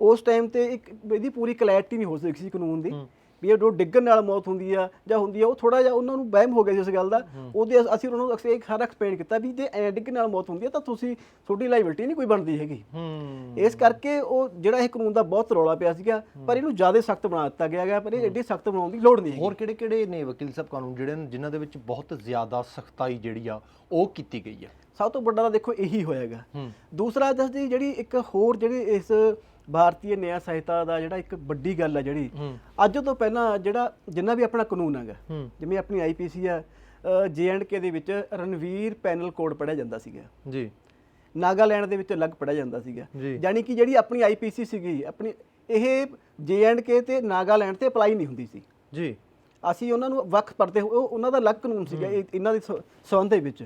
ਉਸ ਟਾਈਮ ਤੇ ਇੱਕ ਇਹਦੀ ਪੂਰੀ ਕਲੈਰਿਟੀ ਨਹੀਂ ਹੋ ਸਕਦੀ ਸੀ ਕਾਨੂੰਨ ਦੀ। ਵੀ ਇਹ ਜੋ ਡਿੱਗਣ ਨਾਲ ਮੌਤ ਹੁੰਦੀ ਆ ਜਾਂ ਹੁੰਦੀ ਆ ਉਹ ਥੋੜਾ ਜਿਹਾ ਉਹਨਾਂ ਨੂੰ ਵਹਿਮ ਹੋ ਗਿਆ ਸੀ ਇਸ ਗੱਲ ਦਾ। ਉਹਦੇ ਅਸੀਂ ਉਹਨਾਂ ਨੂੰ ਅਕਸਰ ਇਹ ਸਾਰਾ ਐਕਸਪਲੇਨ ਕੀਤਾ ਵੀ ਜੇ ਐ ਡਿੱਗਣ ਨਾਲ ਮੌਤ ਹੁੰਦੀ ਆ ਤਾਂ ਤੁਸੀਂ ਤੁਹਾਡੀ ਲਾਇਬਿਲਟੀ ਨਹੀਂ ਕੋਈ ਬਣਦੀ ਹੈਗੀ। ਹੂੰ। ਇਸ ਕਰਕੇ ਉਹ ਜਿਹੜਾ ਇਹ ਕਾਨੂੰਨ ਦਾ ਬਹੁਤ ਰੌਲਾ ਪਿਆ ਸੀਗਾ ਪਰ ਇਹਨੂੰ ਜ਼ਿਆਦਾ ਸਖਤ ਬਣਾ ਦਿੱਤਾ ਗਿਆ ਗਿਆ ਪਰ ਇਹ ਐਡੀ ਸਖਤ ਬਣਾਉਣ ਦੀ ਲੋੜ ਨਹੀਂ ਹੈਗੀ। ਹੋਰ ਕਿਹੜੇ ਕਿਹੜੇ ਨੇ ਵਕੀਲ ਸਾਹਿਬ ਕਾਨੂੰਨ ਜਿਹੜੇ ਜਿਨ੍ਹਾਂ ਦੇ ਵਿੱਚ ਬਹੁਤ ਜ਼ਿਆਦਾ ਸਖਤਾਈ ਜਿਹੜੀ ਆ ਉਹ ਕੀਤੀ ਗਈ ਆ? ਸਭ ਤੋਂ ਵੱਡਾ ਤਾਂ ਦੇਖੋ ਇਹੀ ਹੋਏਗਾ ਹੂੰ। ਦੂਸਰਾ ਜੀ ਜਿਹੜੀ ਇੱਕ ਹੋਰ ਜਿਹੜੀ ਇਸ ਭਾਰਤੀ ਨਿਆਂ ਸਹਾਇਤਾ ਦਾ ਜਿਹੜਾ ਇੱਕ ਵੱਡੀ ਗੱਲ ਹੈ ਜਿਹੜੀ ਅੱਜ ਤੋਂ ਪਹਿਲਾਂ ਜਿਹੜਾ ਜਿੰਨਾ ਵੀ ਆਪਣਾ ਕਾਨੂੰਨ ਹੈਗਾ ਜਿਵੇਂ ਆਪਣੀ ਆਈਪੀਸੀ ਆ ਕੇ ਦੇ ਵਿੱਚ ਰਣਵੀਰ ਪੈਨਲ ਕੋਡ ਪੜਿਆ ਜਾਂਦਾ ਸੀਗਾ। ਜੀ। ਨਾਗਾਲੈਂਡ ਦੇ ਵਿੱਚ ਅਲੱਗ ਪੜਿਆ ਜਾਂਦਾ ਸੀਗਾ। ਯਾਨੀ ਕਿ ਜਿਹੜੀ ਆਪਣੀ ਆਈਪੀਸੀ ਸੀਗੀ ਆਪਣੀ ਇਹ ਕੇ ਤੇ ਨਾਗਾਲੈਂਡ ਤੇ ਅਪਲਾਈ ਨਹੀਂ ਹੁੰਦੀ ਸੀ। ਜੀ। ਅਸੀਂ ਉਹਨਾਂ ਨੂੰ ਵੱਖ ਪੜਦੇ ਉਹ ਉਹਨਾਂ ਦਾ ਅਲੱਗ ਕਾਨੂੰਨ ਸੀਗਾ ਇਹ- ਇਹਨਾਂ ਦੇ ਸੰਬੰਧ ਦੇ ਵਿੱਚ।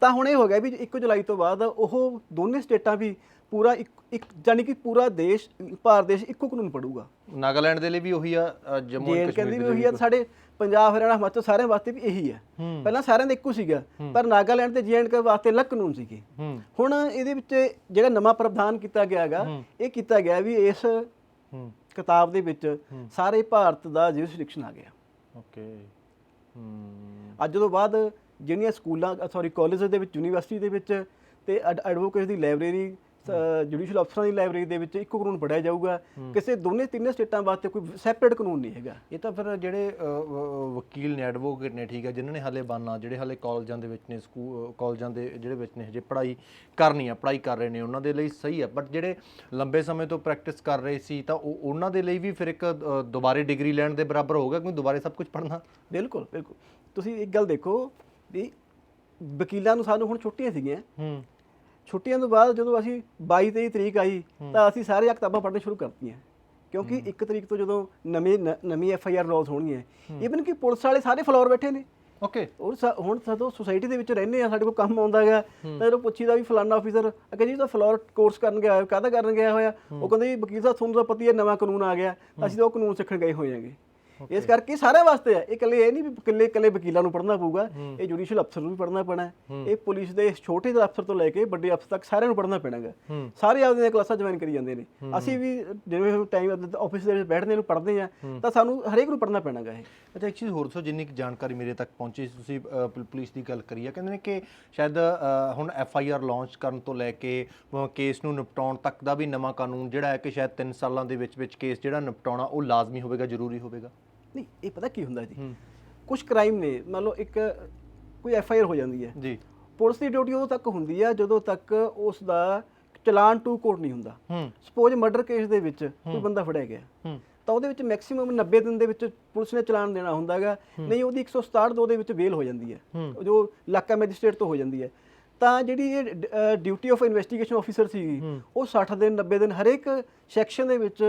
ਤਾਂ ਹੁਣ ਇਹ ਹੋ ਗਿਆ ਵੀ 1 ਜੁਲਾਈ ਤੋਂ ਬਾਅਦ ਉਹ ਦੋਨੇ ਸਟੇਟਾਂ ਵੀ ਪੂਰਾ ਇੱਕ ਇੱਕ ਯਾਨੀ ਕਿ ਪੂਰਾ ਦੇਸ਼ ਭਾਰਤ ਦੇਸ਼ ਇੱਕੋ ਕਾਨੂੰਨ ਪੜੂਗਾ ਨਾਗਾਲੈਂਡ ਦੇ ਲਈ ਵੀ ਉਹੀ ਆ ਅ, ਜੰਮੂ ਐਂਡ ਕਸ਼ਮੀਰ ਕਹਿੰਦੀ ਦੇ ਵੀ ਲਈ ਉਹੀ ਆ ਸਾਡੇ ਪੰਜਾਬ ਹਰਿਆਣਾ ਹਿਮਾਚਲ ਸਾਰਿਆਂ ਵਾਸਤੇ ਵੀ ਇਹੀ ਹੈ ਹੂੰ। ਪਹਿਲਾਂ ਸਾਰਿਆਂ ਦਾ ਇੱਕੋ ਸੀਗਾ ਪਰ ਨਾਗਾਲੈਂਡ ਤੇ ਕੇ ਵਾਸਤੇ ਅਲੱਗ ਕਾਨੂੰਨ ਸੀਗੇ। ਹੂੰ। ਹੁਣ ਇਹਦੇ ਵਿੱਚ ਜਿਹੜਾ ਨਵਾਂ ਪ੍ਰਾਵਧਾਨ ਕੀਤਾ ਗਿਆ ਹੈਗਾ ਇਹ ਕੀਤਾ ਗਿਆ ਵੀ ਇਸ ਹੂੰ। ਕਿਤਾਬ ਦੇ ਵਿੱਚ ਸਾਰੇ ਭਾਰਤ ਦਾ ਜੁਰਿਸਡਿਕਸ਼ਨ ਆ ਗਿਆ। ਓਕੇ ਹੂੰ hmm. ਅੱਜ ਤੋਂ ਬਾਅਦ ਜਿਹੜੀਆਂ ਸਕੂਲਾਂ ਸੌਰੀ ਕਾਲਜਸ ਦੇ ਵਿੱਚ ਯੂਨੀਵਰਸਿਟੀ ਦੇ ਵਿੱਚ ਤੇ ਐਡਵੋਕੇਟ ਦੀ ਲਾਇਬ੍ਰੇਰੀ ਜੁਡੀਸ਼ੀਅਲ ਅਫਸਰਾਂ ਦੀ ਲਾਇਬ੍ਰੇਰੀ ਦੇ ਵਿੱਚ ਇੱਕੋ ਕਾਨੂੰਨ ਪੜਿਆ ਜਾਊਗਾ। ਕਿਸੇ ਦੋਨੇ ਤਿੰਨੇ ਸਟੇਟਾਂ ਵਾਸਤੇ ਕੋਈ ਸੈਪਰੇਟ ਕਾਨੂੰਨ ਨਹੀਂ ਹੈਗਾ। ਇਹ ਤਾਂ ਫਿਰ ਜਿਹੜੇ ਵਕੀਲ ਨੇ ਐਡਵੋਕੇਟ ਨੇ ਠੀਕ ਹੈ ਜਿਨ੍ਹਾਂ ਨੇ ਹਾਲੇ ਬਾਨਾ ਜਿਹੜੇ ਹਾਲੇ ਕਾਲਜਾਂ ਦੇ ਵਿੱਚ ਨੇ ਸਕੂਲ ਕਾਲਜਾਂ ਦੇ ਜਿਹੜੇ ਵਿੱਚ ਨੇ ਹਜੇ ਪੜ੍ਹਾਈ ਕਰਨੀ ਆ ਪੜ੍ਹਾਈ ਕਰ ਰਹੇ ਨੇ ਉਹਨਾਂ ਦੇ ਲਈ ਸਹੀ ਹੈ ਬਟ ਜਿਹੜੇ ਲੰਬੇ ਸਮੇਂ ਤੋਂ ਪ੍ਰੈਕਟਿਸ ਕਰ ਰਹੇ ਸੀ ਤਾਂ ਉਹ ਉਹਨਾਂ ਦੇ ਲਈ ਵੀ ਫਿਰ ਇੱਕ ਦੁਬਾਰੇ ਡਿਗਰੀ ਲੈਣ ਦੇ ਬਰਾਬਰ ਹੋਊਗਾ ਕਿਉਂਕਿ ਦੁਬਾਰੇ ਸਭ ਕੁਝ ਪੜ੍ਹਨਾ। ਬਿਲਕੁਲ ਬਿਲਕੁਲ। ਤੁਸੀਂ ਇੱਕ ਗੱਲ ਦੇਖੋ ਵੀ ਵਕੀਲਾਂ ਨੂੰ ਸਾਨੂੰ ਹੁਣ ਛੁੱਟੀਆਂ ਸੀਗੀਆਂ। ਹੂੰ। ਛੁੱਟੀਆਂ ਤੋਂ ਬਾਅਦ ਜਦੋਂ ਅਸੀਂ 22 23 ਤਰੀਕ ਆਈ ਤਾਂ ਅਸੀਂ ਸਾਰੇ ਕਿਤਾਬਾਂ ਪੜ੍ਹਨੀਆਂ ਸ਼ੁਰੂ ਕਰਤੀਆਂ। ਕਿਉਂਕਿ 1 ਤਰੀਕ ਤੋਂ ਜਦੋਂ ਨਵੇਂ ਨਵੀਂ ਐਫ ਆਈ ਆਰ ਲਾਜ਼ ਹੋਣਗੀਆਂ। ਈਵਨ ਕਿ ਪੁਲਿਸ ਵਾਲੇ ਸਾਰੇ ਫਲੋਰ ਬੈਠੇ ਨੇ। ਓਕੇ। ਔਰ ਹੁਣ ਜਦੋਂ ਸੁਸਾਇਟੀ ਦੇ ਵਿੱਚ ਰਹਿੰਦੇ ਆ ਸਾਡੇ ਕੋਲ ਕੰਮ ਆਉਂਦਾ ਹੈਗਾ। ਤਾਂ ਜਦੋਂ ਪੁੱਛੀਦਾ ਵੀ ਫਲਾਨਾ ਆਫੀਸਰ ਅਗੇ ਜੀ ਤਾਂ ਫਲੋਰ ਕੋਰਸ ਕਰਨ ਗਿਆ ਹੋਇਆ ਕਾਹਦਾ ਕਰਨ ਗਿਆ ਹੋਇਆ? ਉਹ ਕਹਿੰਦੇ ਜੀ ਵਕੀਲ ਸਾਹਿਬ ਤੁਹਾਨੂੰ ਤਾਂ ਪਤਾ ਹੀ ਹੈ ਨਵਾਂ ਕਾਨੂੰਨ ਆ ਗਿਆ। ਅਸੀਂ ਤਾਂ ਉਹ ਕਾਨੂੰਨ ਸਿੱਖਣ ਗਏ ਹੋਏ ਹੈਗੇ। ਇਸ ਕਰਕੇ ਸਾਰਿਆਂ ਵਾਸਤੇ ਹੈ। ਇਹ ਇਕੱਲੇ ਇਹ ਨਹੀਂ ਵੀ ਇਕੱਲੇ ਇਕੱਲੇ ਵਕੀਲਾਂ ਨੂੰ ਪੜ੍ਹਨਾ ਪਊਗਾ ਇਹ ਜੁਡੀਸ਼ੀਅਲ ਅਫਸਰ ਨੂੰ ਵੀ ਪੜ੍ਹਨਾ ਪੈਣਾ। ਇਹ ਪੁਲਿਸ ਦੇ ਛੋਟੇ ਜਿਹੇ ਅਫਸਰ ਤੋਂ ਲੈ ਕੇ ਵੱਡੇ ਅਫਸਰ ਤੱਕ ਸਾਰਿਆਂ ਨੂੰ ਪੜ੍ਹਨਾ ਪੈਣਾ ਹੈਗਾ ਹੂੰ। ਸਾਰੇ ਆਪਦੀਆਂ ਕਲਾਸਾਂ ਜੁਆਇਨ ਕਰੀ ਜਾਂਦੇ ਨੇ। ਅਸੀਂ ਵੀ ਜਿਵੇਂ ਟਾਈਮ ਆਫਿਸ ਦੇ ਵਿੱਚ ਬੈਠਦੇ ਨੂੰ ਪੜ੍ਹਦੇ ਆ ਤਾਂ ਸਾਨੂੰ ਹਰੇਕ ਨੂੰ ਪੜ੍ਹਨਾ ਪੈਣਾ ਹੈਗਾ ਇਹ। ਅੱਛਾ ਇੱਕ ਚੀਜ਼ ਹੋਰ ਸੋ ਜਿੰਨੀ ਜਾਣਕਾਰੀ ਮੇਰੇ ਤੱਕ ਪਹੁੰਚੀ ਤੁਸੀਂ ਪੁਲਿਸ ਦੀ ਗੱਲ ਕਰੀ ਆ ਕਹਿੰਦੇ ਨੇ ਕਿ ਸ਼ਾਇਦ ਹੁਣ ਐਫ ਆਈ ਆਰ ਲਾਂਚ ਕਰਨ ਤੋਂ ਲੈ ਕੇ ਕੇਸ ਨੂੰ ਨਿਪਟਾਉਣ ਤੱਕ ਦਾ ਵੀ ਨਵਾਂ ਕਾਨੂੰਨ ਜਿਹੜਾ ਹੈ ਕਿ ਸ਼ਾਇਦ 3 ਸਾਲਾਂ ਦੇ ਵਿੱਚ ਵਿੱਚ ਕੇਸ ਜਿਹੜਾ ਨਿਪਟਾਉਣਾ ਉਹ ਲਾਜ਼ਮੀ ਹੋਵੇਗਾ ਜ਼ਰੂਰੀ ਹੋਵੇਗਾ? ਨਹੀਂ ਇਹ ਪਤਾ ਕੀ ਹੁੰਦਾ ਜੀ? ਕੁਝ ਕ੍ਰਾਈਮ ਨੇ ਮੰਨ ਲਓ ਇੱਕ ਕੋਈ ਐਫ ਆਈ ਆਰ ਹੋ ਜਾਂਦੀ ਹੈ। ਜੀ। ਪੁਲਿਸ ਦੀ ਡਿਊਟੀ ਉਦੋਂ ਤੱਕ ਹੁੰਦੀ ਹੈ ਜਦੋਂ ਤੱਕ ਉਸ ਦਾ ਚਲਾਨ ਟੂ ਕੋਰਟ ਨਹੀਂ ਹੁੰਦਾ। ਸਪੋਜ਼ ਮਰਡਰ ਕੇਸ ਦੇ ਵਿੱਚ ਕੋਈ ਬੰਦਾ ਫੜਿਆ ਗਿਆ। ਤਾਂ ਉਹਦੇ ਵਿੱਚ ਮੈਕਸਿਮਮ 90 ਦਿਨ ਦੇ ਵਿੱਚ ਪੁਲਿਸ ਨੇ ਚਲਾਨ ਦੇਣਾ ਹੁੰਦਾ ਹੈਗਾ। ਨਹੀਂ ਉਹਦੀ 167 ਦੋ ਦੇ ਵਿੱਚ ਵੇਲ ਹੋ ਜਾਂਦੀ ਹੈ। ਜੋ ਇਲਾਕਾ ਮੈਜਿਸਟ੍ਰੇਟ ਤੋਂ ਹੋ ਜਾਂਦੀ ਹੈ। ਤਾਂ ਜਿਹੜੀ ਇਹ ਡਿਊਟੀ ਆਫ ਇਨਵੈਸਟੀਗੇਸ਼ਨ ਆਫੀਸਰ ਸੀਗੀ ਉਹ 60 ਦਿਨ 90 ਦਿਨ ਹਰੇਕ ਸੈਕਸ਼ਨ ਦੇ ਵਿੱਚ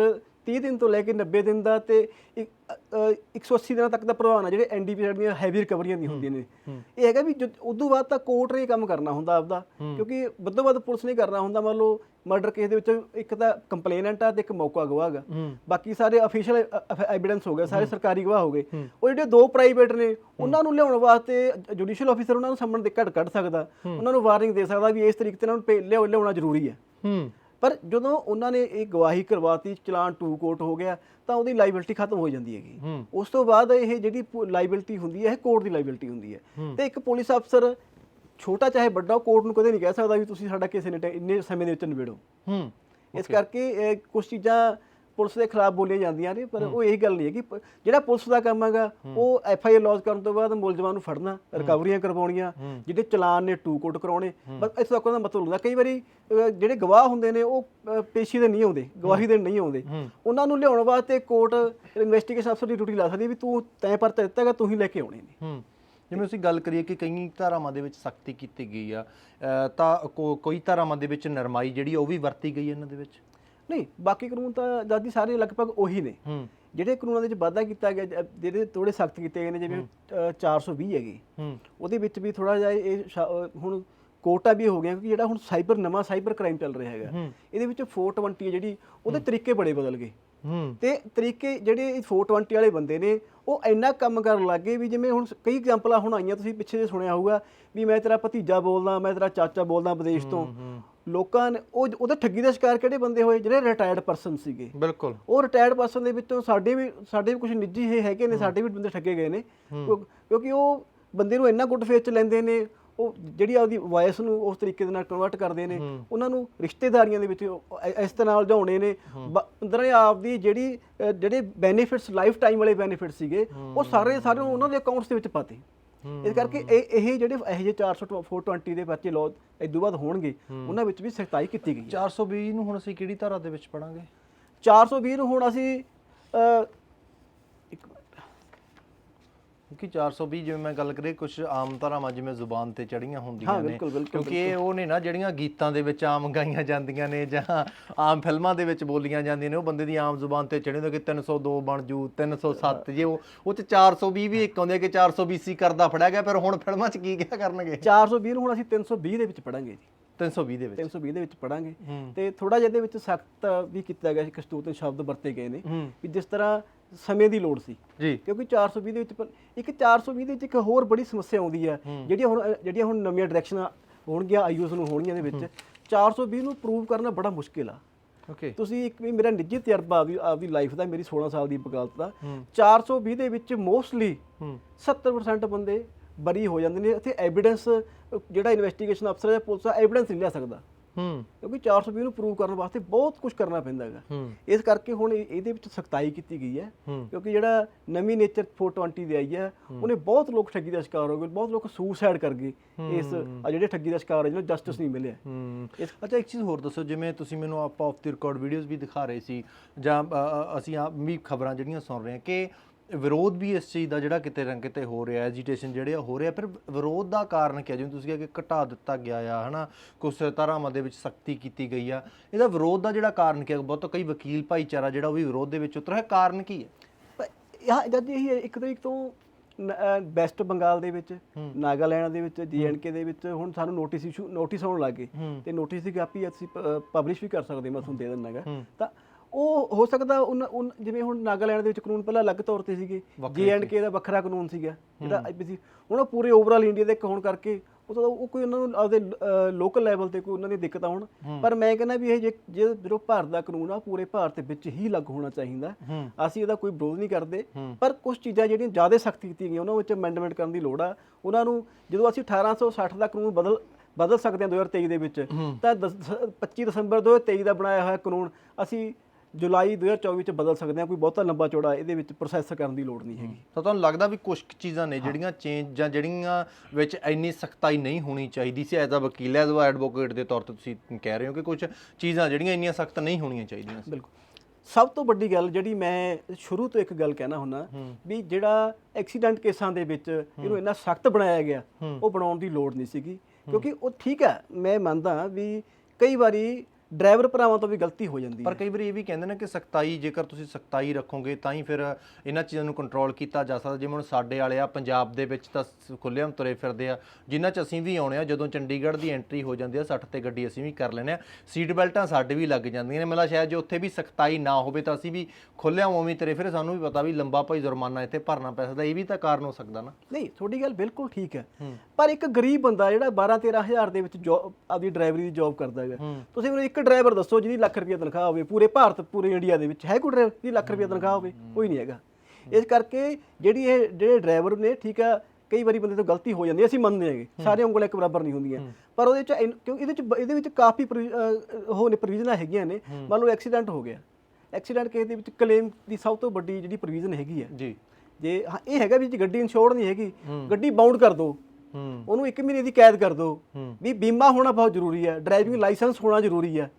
30 ਦਿਨ ਤੋਂ ਲੈ ਕੇ 90 ਦਿਨ ਦਾ ਤੇ ਇੱਕ, ਅ, ਅ, 180 ਦਿਨਾਂ ਤੱਕ ਦਾ ਪ੍ਰਭਾਵ ਆ ਜਿਹੜੇ ਐਨਡੀਪੀ ਦੀਆਂ ਹੈਵੀ ਰਿਕਵਰੀਆਂ ਦੀ ਹੁੰਦੀਆਂ ਨੇ। ਇਹ ਹੈਗਾ ਵੀ ਉਦੋਂ ਬਾਅਦ ਤਾਂ ਕੋਰਟ ਨੇ ਕੰਮ ਕਰਨਾ ਹੁੰਦਾ ਆਪਦਾ ਕਿਉਂਕਿ ਵੱਧੋ ਵੱਧ ਪੁਲਿਸ ਨੇ ਕਰਨਾ ਹੁੰਦਾ ਮੰਨ ਲਓ ਮਰਡਰ ਕੇਸ ਦੇ ਵਿੱਚ ਇੱਕ ਤਾਂ ਕੰਪਲੇਨੈਂਟ ਆ ਤੇ ਇੱਕ ਮੌਕਾ ਗਵਾਹ ਹੈਗਾ। ਬਾਕੀ ਸਾਰੇ ਅਫੀਸ਼ੀਅਲ ਐਵੀਡੈਂਸ ਹੋ ਗਏ ਸਾਰੇ ਸਰਕਾਰੀ ਗਵਾਹ ਹੋ ਗਏ। ਉਹ ਜਿਹੜੇ ਦੋ ਪ੍ਰਾਈਵੇਟ ਨੇ ਉਹਨਾਂ ਨੂੰ ਲਿਆਉਣ ਵਾਸਤੇ ਜੁਡੀਸ਼ੀਅਲ ਆਫੀਸਰ ਉਹਨਾਂ ਨੂੰ ਸੰਮਣ ਦੇ ਕੱਢ ਕੱਢ ਸਕਦਾ। ਉਹਨਾਂ ਨੂੰ ਵਾਰਨਿੰਗ ਦੇ ਸਕਦਾ ਵੀ ਇਸ ਤਰੀਕੇ ਤੇ ਇਹਨਾਂ ਨੂੰ ਭੇ- ਲਿਆਉ ਲਿਆਉਣਾ ਜ਼ਰੂਰੀ ਹੂੰ। ਪਰ ਜਦੋਂ ਉਹਨਾਂ ਨੇ ਇਹ ਗਵਾਹੀ ਕਰਵਾਤੀ ਚਲਾਨ ਟੂ ਕੋਰਟ ਹੋ ਗਿਆ ਤਾਂ ਉਹਦੀ ਲਾਇਬਿਲਟੀ ਖਤਮ ਹੋ ਜਾਂਦੀ ਹੈਗੀ। ਉਸ ਤੋਂ ਬਾਅਦ ਇਹ ਜਿਹੜੀ ਲਾਇਬਿਲਟੀ ਹੁੰਦੀ ਹੈ ਇਹ ਕੋਰਟ ਦੀ ਲਾਇਬਿਲਟੀ ਹੁੰਦੀ ਹੈ। ਤੇ ਇੱਕ ਪੁਲਿਸ ਅਫਸਰ ਛੋਟਾ ਚਾਹੇ ਵੱਡਾ ਕੋਰਟ ਨੂੰ ਕਦੇ ਨਹੀਂ ਕਹਿ ਸਕਦਾ ਵੀ ਤੁਸੀਂ ਸਾਡਾ ਕਿਸੇ ਨੇ ਇੰਨੇ ਸਮੇਂ ਦੇ ਵਿੱਚ ਨਿਬੇੜੋ। ਹੂੰ। ਇਸ ਕਰਕੇ ਕੁਝ ਚੀਜ਼ਾਂ ਪੁਲਿਸ ਦੇ ਖਿਲਾਫ ਬੋਲੀਆਂ ਜਾਂਦੀਆਂ ਨੇ ਪਰ ਉਹ ਇਹ ਗੱਲ ਨਹੀਂ ਹੈ ਕਿ ਪ- ਜਿਹੜਾ ਪੁਲਿਸ ਦਾ ਕੰਮ ਹੈਗਾ ਉਹ ਐਫ ਆਈ ਆਰ ਲੌਂਚ ਕਰਨ ਤੋਂ ਬਾਅਦ ਮੁਲਜ਼ਮਾਂ ਨੂੰ ਫੜਨਾ ਰਿਕਵਰੀਆਂ ਕਰਵਾਉਣੀਆਂ ਜਿਹੜੇ ਚਲਾਨ ਨੇ ਟੂ ਕੋਟ ਕਰਾਉਣੇ। ਬਸ ਇਸ ਤੱਕ ਦਾ ਮਤਲਬ ਹੁੰਦਾ ਕਈ ਵਾਰੀ ਅ, ਜਿਹੜੇ ਗਵਾਹ ਹੁੰਦੇ ਨੇ ਉਹ ਅ, ਪੇਸ਼ੀ ਦੇ ਨਹੀਂ ਆਉਂਦੇ ਗਵਾਹੀ ਦੇ ਨਹੀਂ ਆਉਂਦੇ। ਉਹਨਾਂ ਨੂੰ ਲਿਆਉਣ ਵਾਸਤੇ ਕੋਰਟ ਇਨਵੈਸਟੀਗੇਸ਼ਨ ਅਫਸਰ ਦੀ ਡਿਊਟੀ ਲਾ ਸਕਦੀ ਹੈ ਵੀ ਤੂੰ ਤੈਂ ਪਰ ਦਿੱਤਾ ਹੈਗਾ ਤੂੰ ਹੀ ਲੈ ਕੇ ਆਉਣੇ ਨੇ। ਹੂੰ। ਜਿਵੇਂ ਅਸੀਂ ਗੱਲ ਕਰੀਏ ਕਿ ਕਈ ਧਾਰਾਵਾਂ ਦੇ ਵਿੱਚ ਸਖਤੀ ਕੀਤੀ ਗਈ ਆ ਤਾਂ ਕੋ- ਕੋਈ ਧਾਰਾਵਾਂ ਦੇ ਵਿੱਚ ਨਰਮਾਈ ਜਿਹੜੀ ਆ ਉਹ ਵੀ ਵਰਤੀ ਗਈ ਹੈ ਇਹਨਾਂ ਦੇ ਵਿੱਚ? ਨਹੀਂ ਬਾਕੀ ਕਾਨੂੰਨ ਤਾਂ ਦਾਦੀ ਸਾਰੇ ਲਗਭਗ ਉਹੀ ਨੇ। ਹੂੰ। ਜਿਹੜੇ ਕਾਨੂੰਨਾਂ ਦੇ ਵਿੱਚ ਵਾਧਾ ਕੀਤਾ ਗਿਆ ਜ- ਜਿਹੜੇ ਥੋੜੇ ਸਖਤ ਕੀਤੇ ਗਏ ਨੇ ਜਿਵੇਂ ਅ, 420 ਹੈਗੀ। ਹੂੰ। ਉਹਦੇ ਵਿੱਚ ਵੀ ਥੋੜਾ ਜਿਹਾ ਇਹ ਸ਼ਾ- ਅ, ਹੁਣ ਕੋਟਾ ਵੀ ਹੋ ਗਿਆ ਕਿਉਂਕਿ ਜਿਹੜਾ ਹੁਣ ਸਾਈਬਰ ਨਵਾਂ ਸਾਈਬਰ ਕ੍ਰਾਈਮ ਚੱਲ ਰਿਹਾ ਹੈਗਾ। ਹੂੰ। ਇਹਦੇ ਵਿੱਚ 420 ਹੈ ਜਿਹੜੀ ਉਹਦੇ ਤਰੀਕੇ ਬੜੇ ਬਦਲ ਗਏ। ਹੂੰ। ਤੇ ਤਰੀਕੇ ਜਿਹੜੇ ਇਹ 420 ਵਾਲੇ ਬੰਦੇ ਨੇ ਉਹ ਇੰਨਾ ਕੰਮ ਕਰਨ ਲੱਗੇ ਵੀ ਜਿਵੇਂ ਹੁਣ ਕਈ ਐਗਜ਼ਾਮਪਲਾਂ ਹੁਣ ਆਈਆਂ ਤੁਸੀਂ ਪਿੱਛੇ ਜੇ ਸੁਣਿਆ ਹੋਊਗਾ ਵੀ ਮੈਂ ਤੇਰਾ ਭਤੀਜਾ ਬੋਲਦਾ ਮੈਂ ਤੇਰਾ ਚਾਚਾ ਬੋਲਦਾ ਵਿਦੇਸ਼ ਤੋਂ। ਲੋਕਾਂ ਨੇ ਉਹ ਉਹਦੇ ਠੱਗੀ ਦਾ ਸ਼ਿਕਾਰ ਕਿਹੜੇ ਬੰਦੇ ਹੋਏ? ਜਿਹੜੇ ਰਿਟਾਇਰਡ ਪਰਸਨ ਸੀਗੇ। ਬਿਲਕੁਲ। ਉਹ ਰਿਟਾਇਰਡ ਪਰਸਨ ਦੇ ਵਿੱਚੋਂ ਸਾਡੇ ਵੀ ਸਾਡੇ ਵੀ ਕੁਝ ਨਿੱਜੀ ਇਹ ਹੈਗੇ ਨੇ ਸਾਡੇ ਵੀ ਬੰਦੇ ਠੱਗੇ ਗਏ ਨੇ। ਕਿਉਂ- ਕਿਉਂਕਿ ਉਹ ਬੰਦੇ ਨੂੰ ਇੰਨਾ ਗੁੱਟ ਫੇਸ ਚ ਲੈਂਦੇ ਨੇ ਉਹ ਜਿਹੜੀ ਆਪਦੀ ਵਾਇਸ ਨੂੰ ਉਸ ਤਰੀਕੇ ਦੇ ਨਾਲ ਕਨਵਰਟ ਕਰਦੇ ਨੇ ਉਹਨਾਂ ਨੂੰ ਰਿਸ਼ਤੇਦਾਰੀਆਂ ਦੇ ਵਿੱਚ ਇਸ ਤਰ੍ਹਾਂ ਉਲਝਾਉਣੇ ਨੇ। ਬ- ਅੰਦਰ ਹੀ ਆਪਦੀ ਜਿਹੜੀ ਜਿਹੜੇ ਬੈਨੀਫਿਟਸ ਲਾਈਫ ਟਾਈਮ ਵਾਲੇ ਬੈਨੀਫਿਟ ਸੀਗੇ ਉਹ ਸਾਰੇ ਸਾਰੇ ਉਹਨਾਂ ਦੇ ਅਕਾਊਂਟਸ ਦੇ ਵਿੱਚ ਪਾਤੇ। ਇਸ ਕਰਕੇ ਇਹ ਇਹ ਜਿਹੜੇ ਇਹ ਜਿਹੇ 400 420 ਦੇ ਬੱਚੇ ਲੋ ਇਦੋਂ ਬਾਅਦ ਹੋਣਗੇ ਉਹਨਾਂ ਵਿੱਚ ਵੀ ਸਖਤਾਈ ਕੀਤੀ ਗਈ ਹੈ। 420 ਨੂੰ ਹੁਣ ਅਸੀਂ ਕਿਹੜੀ ਧਾਰਾ ਦੇ ਵਿੱਚ ਪੜਾਂਗੇ 420 ਨੂੰ ਹੁਣ ਅਸੀਂ ਕਿਉਂਕਿ 420 ਜਿਵੇਂ ਮੈਂ ਗੱਲ ਕਰੀ ਕੁਝ ਆਮ ਧਾਰਾਵਾਂ ਜਿਵੇਂ ਜ਼ੁਬਾਨ ਤੇ ਚੜੀਆਂ ਹੁੰਦੀਆਂ ਨੇ। ਕਿਉਂਕਿ ਇਹ ਉਹ ਨੇ ਨਾ ਜਿਹੜੀਆਂ ਗੀਤਾਂ ਦੇ ਵਿੱਚ ਆਮ ਗਾਈਆਂ ਜਾਂਦੀਆਂ ਨੇ ਜਾਂ ਆਮ ਫਿਲਮਾਂ ਦੇ ਵਿੱਚ ਬੋਲੀਆਂ ਜਾਂਦੀਆਂ ਨੇ ਉਹ ਬੰਦੇ ਦੀ ਆਮ ਜ਼ੁਬਾਨ ਤੇ ਚੜੇ ਹੁੰਦੇ ਕਿ 302 ਬਣ ਜੂ 307 ਜੇ ਉਹ ਉਹ ਚ 420 ਵੀ ਇੱਕ ਆਉਂਦੇ ਕਿ 420 ਕਰਦਾ ਫੜਿਆ ਗਿਆ ਪਰ ਹੁਣ ਫਿਲਮਾਂ ਚ ਕੀ ਕਿਹਾ ਕਰਨਗੇ? 420 ਨੂੰ ਹੁਣ ਅਸੀਂ 320 ਦੇ ਵਿੱਚ ਪੜਾਂਗੇ ਜੀ। 320 ਦੇ ਵਿੱਚ। 320 ਦੇ ਵਿੱਚ ਪੜਾਂਗੇ ਹੂੰ। ਤੇ ਥੋੜਾ ਜਿਹਾ ਇਹਦੇ ਵਿੱਚ ਸਖਤ ਵੀ ਕੀਤਾ ਗਿਆ ਸੀ ਕਸ਼ਤੂਤ ਸ਼ਬਦ ਵਰਤੇ ਗਏ ਨੇ ਹੂੰ। ਵੀ ਜਿਸ ਤਰ੍ਹਾਂ ਸਮੇਂ ਦੀ ਲੋੜ ਸੀ। ਜੀ। ਕਿਉਂਕਿ 420 ਦੇ ਵਿੱਚ ਇੱਕ 420 ਦੇ ਵਿੱਚ ਇੱਕ ਹੋਰ ਬੜੀ ਸਮੱਸਿਆ ਆਉਂਦੀ ਆ ਜਿਹੜੀਆਂ ਹੁਣ ਜਿਹੜੀਆਂ ਹੁਣ ਨਵੀਆਂ ਡਾਇਰੈਕਸ਼ਨਾਂ ਹੋਣਗੀਆਂ ਆਈਓਸ ਨੂੰ ਹੋਣਗੀਆਂ ਦੇ ਵਿੱਚ 420 ਨੂੰ ਪ੍ਰੂਵ ਕਰਨਾ ਬੜਾ ਮੁਸ਼ਕਿਲ ਆ। ਓਕੇ। ਤੁਸੀਂ ਇੱਕ ਵੀ ਮੇਰਾ ਨਿੱਜੀ ਤਜਰਬਾ ਆਪਦੀ ਆਪਦੀ ਲਾਈਫ ਦਾ ਮੇਰੀ 16 ਸਾਲ ਦੀ ਵਕਾਲਤ ਦਾ ਹੂੰ। 420 ਦੇ ਵਿੱਚ ਮੋਸਟਲੀ ਹੂੰ। 70% ਬੰਦੇ ਬਰੀ ਹੋ ਜਾਂਦੇ ਨੇ ਇੱਥੇ ਐਵੀਡੈਂਸ ਜਿਹੜਾ ਇਨਵੈਸਟੀਗੇਸ਼ਨ ਅਫਸਰ ਜਾਂ ਪੁਲਿਸ ਦਾ ਐਵੀਡੈਂਸ ਨਹੀਂ ਲਿਆ ਸਕਦਾ। ਹੂੰ। ਕਿਉਂਕਿ 420 ਨੂੰ ਪ੍ਰੂਵ ਕਰਨ ਵਾਸਤੇ ਬਹੁਤ ਕੁਝ ਕਰਨਾ ਪੈਂਦਾ ਹੈਗਾ। ਹੂੰ। ਇਸ ਕਰਕੇ ਹੁਣ ਇਹ- ਇਹਦੇ ਵਿੱਚ ਸਖਤਾਈ ਕੀਤੀ ਗਈ ਹੈ। ਕਿਉਂਕਿ ਜਿਹੜਾ ਨਵੀਂ ਨੇਚਰ 420 ਦੇ ਆਈ ਹੈ ਉਹਨੇ ਬਹੁਤ ਲੋਕ ਠੱਗੀ ਦਾ ਸ਼ਿਕਾਰ ਹੋ ਗਏ ਬਹੁਤ ਲੋਕ ਸੁਸਾਈਡ ਕਰ ਗਏ ਇਸ ਆ ਜਿਹੜੇ ਠੱਗੀ ਦਾ ਸ਼ਿਕਾਰ ਜਿਹਨੂੰ ਜਸਟਿਸ ਨਹੀਂ ਮਿਲਿਆ। ਹੂੰ। ਅੱਛਾ ਇੱਕ ਚੀਜ਼ ਹੋਰ ਦੱਸੋ ਜਿਵੇਂ ਤੁਸੀਂ ਮੈਨੂੰ ਆਪਾਂ ਆਫ ਦੀ ਰਿਕਾਰਡ ਵੀਡੀਓਜ਼ ਵੀ ਦਿਖਾ ਰਹੇ ਸੀ ਜਾਂ ਅਸੀਂ ਆਪ ਵੀ ਖਬਰਾਂ ਜਿਹੜੀਆਂ ਸੁਣ ਰਹੇ ਹਾਂ ਕਿ ਵਿਰੋਧ ਵੀ ਇਸ ਚੀਜ਼ ਦਾ ਜਿਹੜਾ ਕਿਤੇ ਨਾ ਕਿਤੇ ਹੋ ਰਿਹਾ ਐਜੀਟੇਸ਼ਨ ਜਿਹੜੇ ਆ ਹੋ ਰਿਹਾ ਫਿਰ ਵਿਰੋਧ ਦਾ ਕਾਰਨ ਕੀ ਹੈ ਜਿਵੇਂ ਤੁਸੀਂ ਕਿਹਾ ਕਿ ਘਟਾ ਦਿੱਤਾ ਗਿਆ ਆ ਹਨਾ? ਕੁਝ ਧਾਰਾਵਾਂ ਦੇ ਵਿੱਚ ਸਖਤੀ ਕੀਤੀ ਗਈ ਆ। ਇਹਦਾ ਵਿਰੋਧ ਦਾ ਜਿਹੜਾ ਕਾਰਨ ਕੀ ਹੈ ਬਹੁਤ ਕਈ ਵਕੀਲ ਭਾਈਚਾਰਾ ਜਿਹੜਾ ਉਹ ਵੀ ਵਿਰੋਧ ਦੇ ਵਿੱਚ ਉਤਰਿਆ ਕਾਰਨ ਕੀ ਹੈ ਇਹ ਜਦ ਇਹ ਇੱਕ ਤਰੀਕ ਤੋਂ ਵੈਸਟ ਬੰਗਾਲ ਦੇ ਵਿੱਚ ਨਾਗਾਲੈਂਡ ਦੇ ਵਿੱਚ ਜੀਐਨਕੇ ਦੇ ਵਿੱਚ ਹੁਣ ਸਾਨੂੰ ਨੋਟਿਸ ਇਸ਼ੂ ਨੋਟਿਸ ਆਉਣ ਲੱਗੇ ਹੂੰ। ਤੇ ਨੋਟਿਸ ਦੀ ਕਾਪੀ ਅਸੀਂ ਪਬਲਿਸ਼ ਵੀ ਕਰ ਸਕਦੇ ਮੈਂ ਤੁਹਾਨੂੰ ਦੇ ਦਿੰਨਾਗਾ ਹੂੰ। ਤਾਂ ਉਹ ਹੋ ਸਕਦਾ ਉਨ- ਜਿਵੇਂ ਹੁਣ ਨਾਗਾਲੈਂਡ ਦੇ ਵਿੱਚ ਕਾਨੂੰਨ ਪਹਿਲਾਂ ਅਲੱਗ ਤੌਰ ਤੇ ਸੀਗੇ। ਜੀਐਨਕੇ ਦਾ ਵੱਖਰਾ ਕਾਨੂੰਨ ਸੀਗਾ। ਜਿਹੜਾ ਆਈਪੀਸੀ ਹੁਣ ਉਹ ਪੂਰੇ ਓਵਰਆਲ ਇੰਡੀਆ ਦੇ ਇੱਕ ਹੋਣ ਕਰਕੇ ਉਹ ਤਾਂ ਉਹ ਕੋਈ ਉਹਨਾਂ ਨੂੰ ਆਪਦੇ ਲੋਕਲ ਲੈਵਲ ਤੇ ਕੋਈ ਉਹਨਾਂ ਦੀ ਦਿੱਕਤ ਆਉਣ। ਪਰ ਮੈਂ ਕਹਿੰਦਾ ਵੀ ਇਹ ਜੇ ਜੇ ਜੋ ਭਾਰਤ ਦਾ ਕਾਨੂੰਨ ਆ ਪੂਰੇ ਭਾਰਤ ਵਿੱਚ ਹੀ ਲਾਗੂ ਹੋਣਾ ਚਾਹੀਦਾ। ਅਸੀਂ ਇਹਦਾ ਕੋਈ ਵਿਰੋਧ ਨਹੀਂ ਕਰਦੇ। ਪਰ ਕੁਝ ਚੀਜ਼ਾਂ ਜਿਹੜੀਆਂ ਜ਼ਿਆਦਾ ਸਖਤ ਕੀਤੀਆਂ ਗਈਆਂ ਉਹਨਾਂ ਵਿੱਚ ਅਮੈਂਡਮੈਂਟ ਕਰਨ ਦੀ ਲੋੜ ਆ। ਉਹਨਾਂ ਨੂੰ ਜਦੋਂ ਅਸੀਂ 1860 ਦਾ ਕਾਨੂੰਨ ਬਦਲ ਬਦਲ ਸਕਦੇ ਹਾਂ 2023 ਦੇ ਵਿੱਚ ਤਾਂ ਦਸ- 25 ਦਸੰਬਰ 2023 ਦਾ ਬਣਾਇਆ ਹੋਇਆ ਕਾਨੂੰਨ ਅਸੀਂ ਜੁਲਾਈ 2024 ਵਿੱਚ ਬਦਲ ਸਕਦੇ ਹਾਂ ਕੋਈ ਬਹੁਤਾ ਲੰਬਾ ਚੌੜਾ ਇਹਦੇ ਵਿੱਚ ਪ੍ਰੋਸੈਸ ਕਰਨ ਦੀ ਲੋੜ ਨਹੀਂ ਹੈਗੀ। ਤਾਂ ਤੁਹਾਨੂੰ ਲੱਗਦਾ ਵੀ ਕੁਝ ਚੀਜ਼ਾਂ ਨੇ ਜਿਹੜੀਆਂ ਚੇਂਜ ਜਾਂ ਜਿਹੜੀਆਂ ਵਿੱਚ ਇੰਨੀ ਸਖਤਾਈ ਨਹੀਂ ਹੋਣੀ ਚਾਹੀਦੀ ਸੀ ਐਜ਼ ਅ ਵਕੀਲ ਐਜ਼ ਅ ਐਡਵੋਕੇਟ ਦੇ ਤੌਰ ਤੇ ਤੁਸੀਂ ਕਹਿ ਰਹੇ ਹੋ ਕਿ ਕੁਝ ਚੀਜ਼ਾਂ ਜਿਹੜੀਆਂ ਇੰਨੀਆਂ ਸਖਤ ਨਹੀਂ ਹੋਣੀਆਂ ਚਾਹੀਦੀਆਂ ਸੀ? ਬਿਲਕੁਲ। ਸਭ ਤੋਂ ਵੱਡੀ ਗੱਲ ਜਿਹੜੀ ਮੈਂ ਸ਼ੁਰੂ ਤੋਂ ਇੱਕ ਗੱਲ ਕਹਿਣਾ ਹੁੰਨਾ ਵੀ ਜਿਹੜਾ ਐਕਸੀਡੈਂਟ ਕੇਸਾਂ ਦੇ ਵਿੱਚ ਇਹਨੂੰ ਇੰਨਾ ਸਖਤ ਬਣਾਇਆ ਗਿਆ ਉਹ ਬਣਾਉਣ ਦੀ ਲੋੜ ਨਹੀਂ ਸੀਗੀ। ਕਿਉਂਕਿ ਉਹ ਠੀਕ ਹੈ ਮੈਂ ਮੰਨਦਾ ਵੀ ਕਈ ਵਾਰੀ ਡਰਾਈਵਰ ਭਰਾਵਾਂ ਤੋਂ ਵੀ ਗਲਤੀ ਹੋ ਜਾਂਦੀ ਹੈ। ਪਰ ਕਈ ਵਾਰੀ ਇਹ ਵੀ ਕਹਿੰਦੇ ਨੇ ਕਿ ਸਖਤਾਈ ਜੇਕਰ ਤੁਸੀਂ ਸਖਤਾਈ ਰੱਖੋਗੇ ਤਾਂ ਹੀ ਫਿਰ ਇਹਨਾਂ ਚੀਜ਼ਾਂ ਨੂੰ ਕੰਟਰੋਲ ਕੀਤਾ ਜਾ ਸਕਦਾ। ਜਿਵੇਂ ਹੁਣ ਸਾਡੇ ਵਾਲੇ ਆ ਪੰਜਾਬ ਦੇ ਵਿੱਚ ਤਾਂ ਖੁੱਲ੍ਹੇਆਮ ਤੁਰੇ ਫਿਰਦੇ ਆ ਜਿਨ੍ਹਾਂ 'ਚ ਅਸੀਂ ਵੀ ਆਉਣੇ ਆ ਜਦੋਂ ਚੰਡੀਗੜ੍ਹ ਦੀ ਐਂਟਰੀ ਹੋ ਜਾਂਦੀ ਆ 60 ਤੇ ਗੱਡੀ ਅਸੀਂ ਵੀ ਕਰ ਲੈਨੇ ਆ। ਸੀਟ ਬੈਲਟਾਂ ਸਾਡੇ ਵੀ ਲੱਗ ਜਾਂਦੀਆਂ ਨੇ। ਮਤਲਬ ਸ਼ਾਇਦ ਜੇ ਉੱਥੇ ਵੀ ਸਖਤਾਈ ਨਾ ਹੋਵੇ ਤਾਂ ਅਸੀਂ ਵੀ ਖੁੱਲ੍ਹੇਆਮ ਉਵੇਂ ਤੁਰੇ ਫਿਰ ਸਾਨੂੰ ਵੀ ਪਤਾ ਵੀ ਲੰਬਾ ਭਾਈ ਜੁਰਮਾਨਾ ਇੱਥੇ ਭਰਨਾ ਪੈ ਸਕਦਾ ਇਹ ਵੀ ਤਾਂ ਕਾਰਨ ਹੋ ਸਕਦਾ ਨਾ। ਨਹੀਂ ਤੁਹਾਡੀ ਗੱਲ ਬਿਲਕੁਲ ਠੀਕ ਹੈ। ਪਰ ਇੱਕ ਗਰੀਬ ਬੰਦਾ ਜਿਹੜਾ 12 13000 ਦੇ ਵਿੱਚ ਆਪਦੀ ਡਰਾਈਵਰੀ ਦੀ ਜੌਬ ਕਰਦਾ ਹੈਗਾ। ਤੁਸੀਂ ਮੈਨੂੰ ਇੱਕ ਡਰਾਈਵਰ ਦੱਸੋ ਜਿਹਦੀ ਲੱਖ ਰੁਪਏ ਤਨਖਾਹ ਹੋਵੇ ਪੂਰੇ ਭਾਰਤ ਪੂਰੇ ਇੰਡੀਆ ਦੇ ਵਿੱਚ ਹੈ ਕੋਈ ਡਰਾਈਵਰ ਜਿਹਦੀ ਲੱਖ ਰੁਪਏ ਤਨਖਾਹ ਹੋਵੇ? ਕੋਈ ਨਹੀਂ ਹੈਗਾ। ਇਸ ਕਰਕੇ ਜਿਹੜੀ ਇਹ ਜਿਹੜੇ ਡਰਾਈਵਰ ਨੇ ਠੀਕ ਆ ਕਈ ਵਾਰੀ ਬੰਦੇ ਤੋਂ ਗਲਤੀ ਹੋ ਜਾਂਦੀ ਹੈ ਅਸੀਂ ਮੰਨਦੇ ਹੈਗੇ। ਸਾਰੇ ਉਂਗਲਾਂ ਇੱਕ ਬਰਾਬਰ ਨਹੀਂ ਹੁੰਦੀਆਂ। ਪਰ ਉਹਦੇ ਚ ਕਿਉਂਕਿ ਇਹਦੇ ਚ ਇਹਦੇ ਵਿੱਚ ਕਾਫੀ ਉਹ ਨੇ ਪ੍ਰੋਵੀਜ਼ਨਾਂ ਹੈਗੀਆਂ ਨੇ। ਮੰਨ ਲਓ ਐਕਸੀਡੈਂਟ ਹੋ ਗਿਆ। ਐਕਸੀਡੈਂਟ ਕੇਸ ਦੇ ਵਿੱਚ ਕਲੇਮ ਦੀ ਸਭ ਤੋਂ ਵੱਡੀ ਜਿਹੜੀ ਪ੍ਰੋਵੀਜ਼ਨ ਹੈਗੀ ਹੈ ਜੀ। ਜੇ ਇਹ ਹੈਗਾ ਵੀ ਜੇ ਗੱਡੀ ਇੰਸ਼ੋਰਡ ਨਹੀਂ ਹੈਗੀ ਗੱਡੀ ਬਾਉਂਡ ਕਰ ਹੂੰ ਉਹਨੂੰ 1 ਮਹੀਨੇ ਦੀ ਕੈਦ ਕਰ ਦਿਓ। ਵੀ ਬੀਮਾ ਹੋਣਾ ਬਹੁਤ ਜ਼ਰੂਰੀ ਹੈ ਡਰਾਈਵਿੰਗ ਲਾਇਸੈਂਸ ਹੋਣਾ ਜ਼ਰੂਰੀ ਹੈ।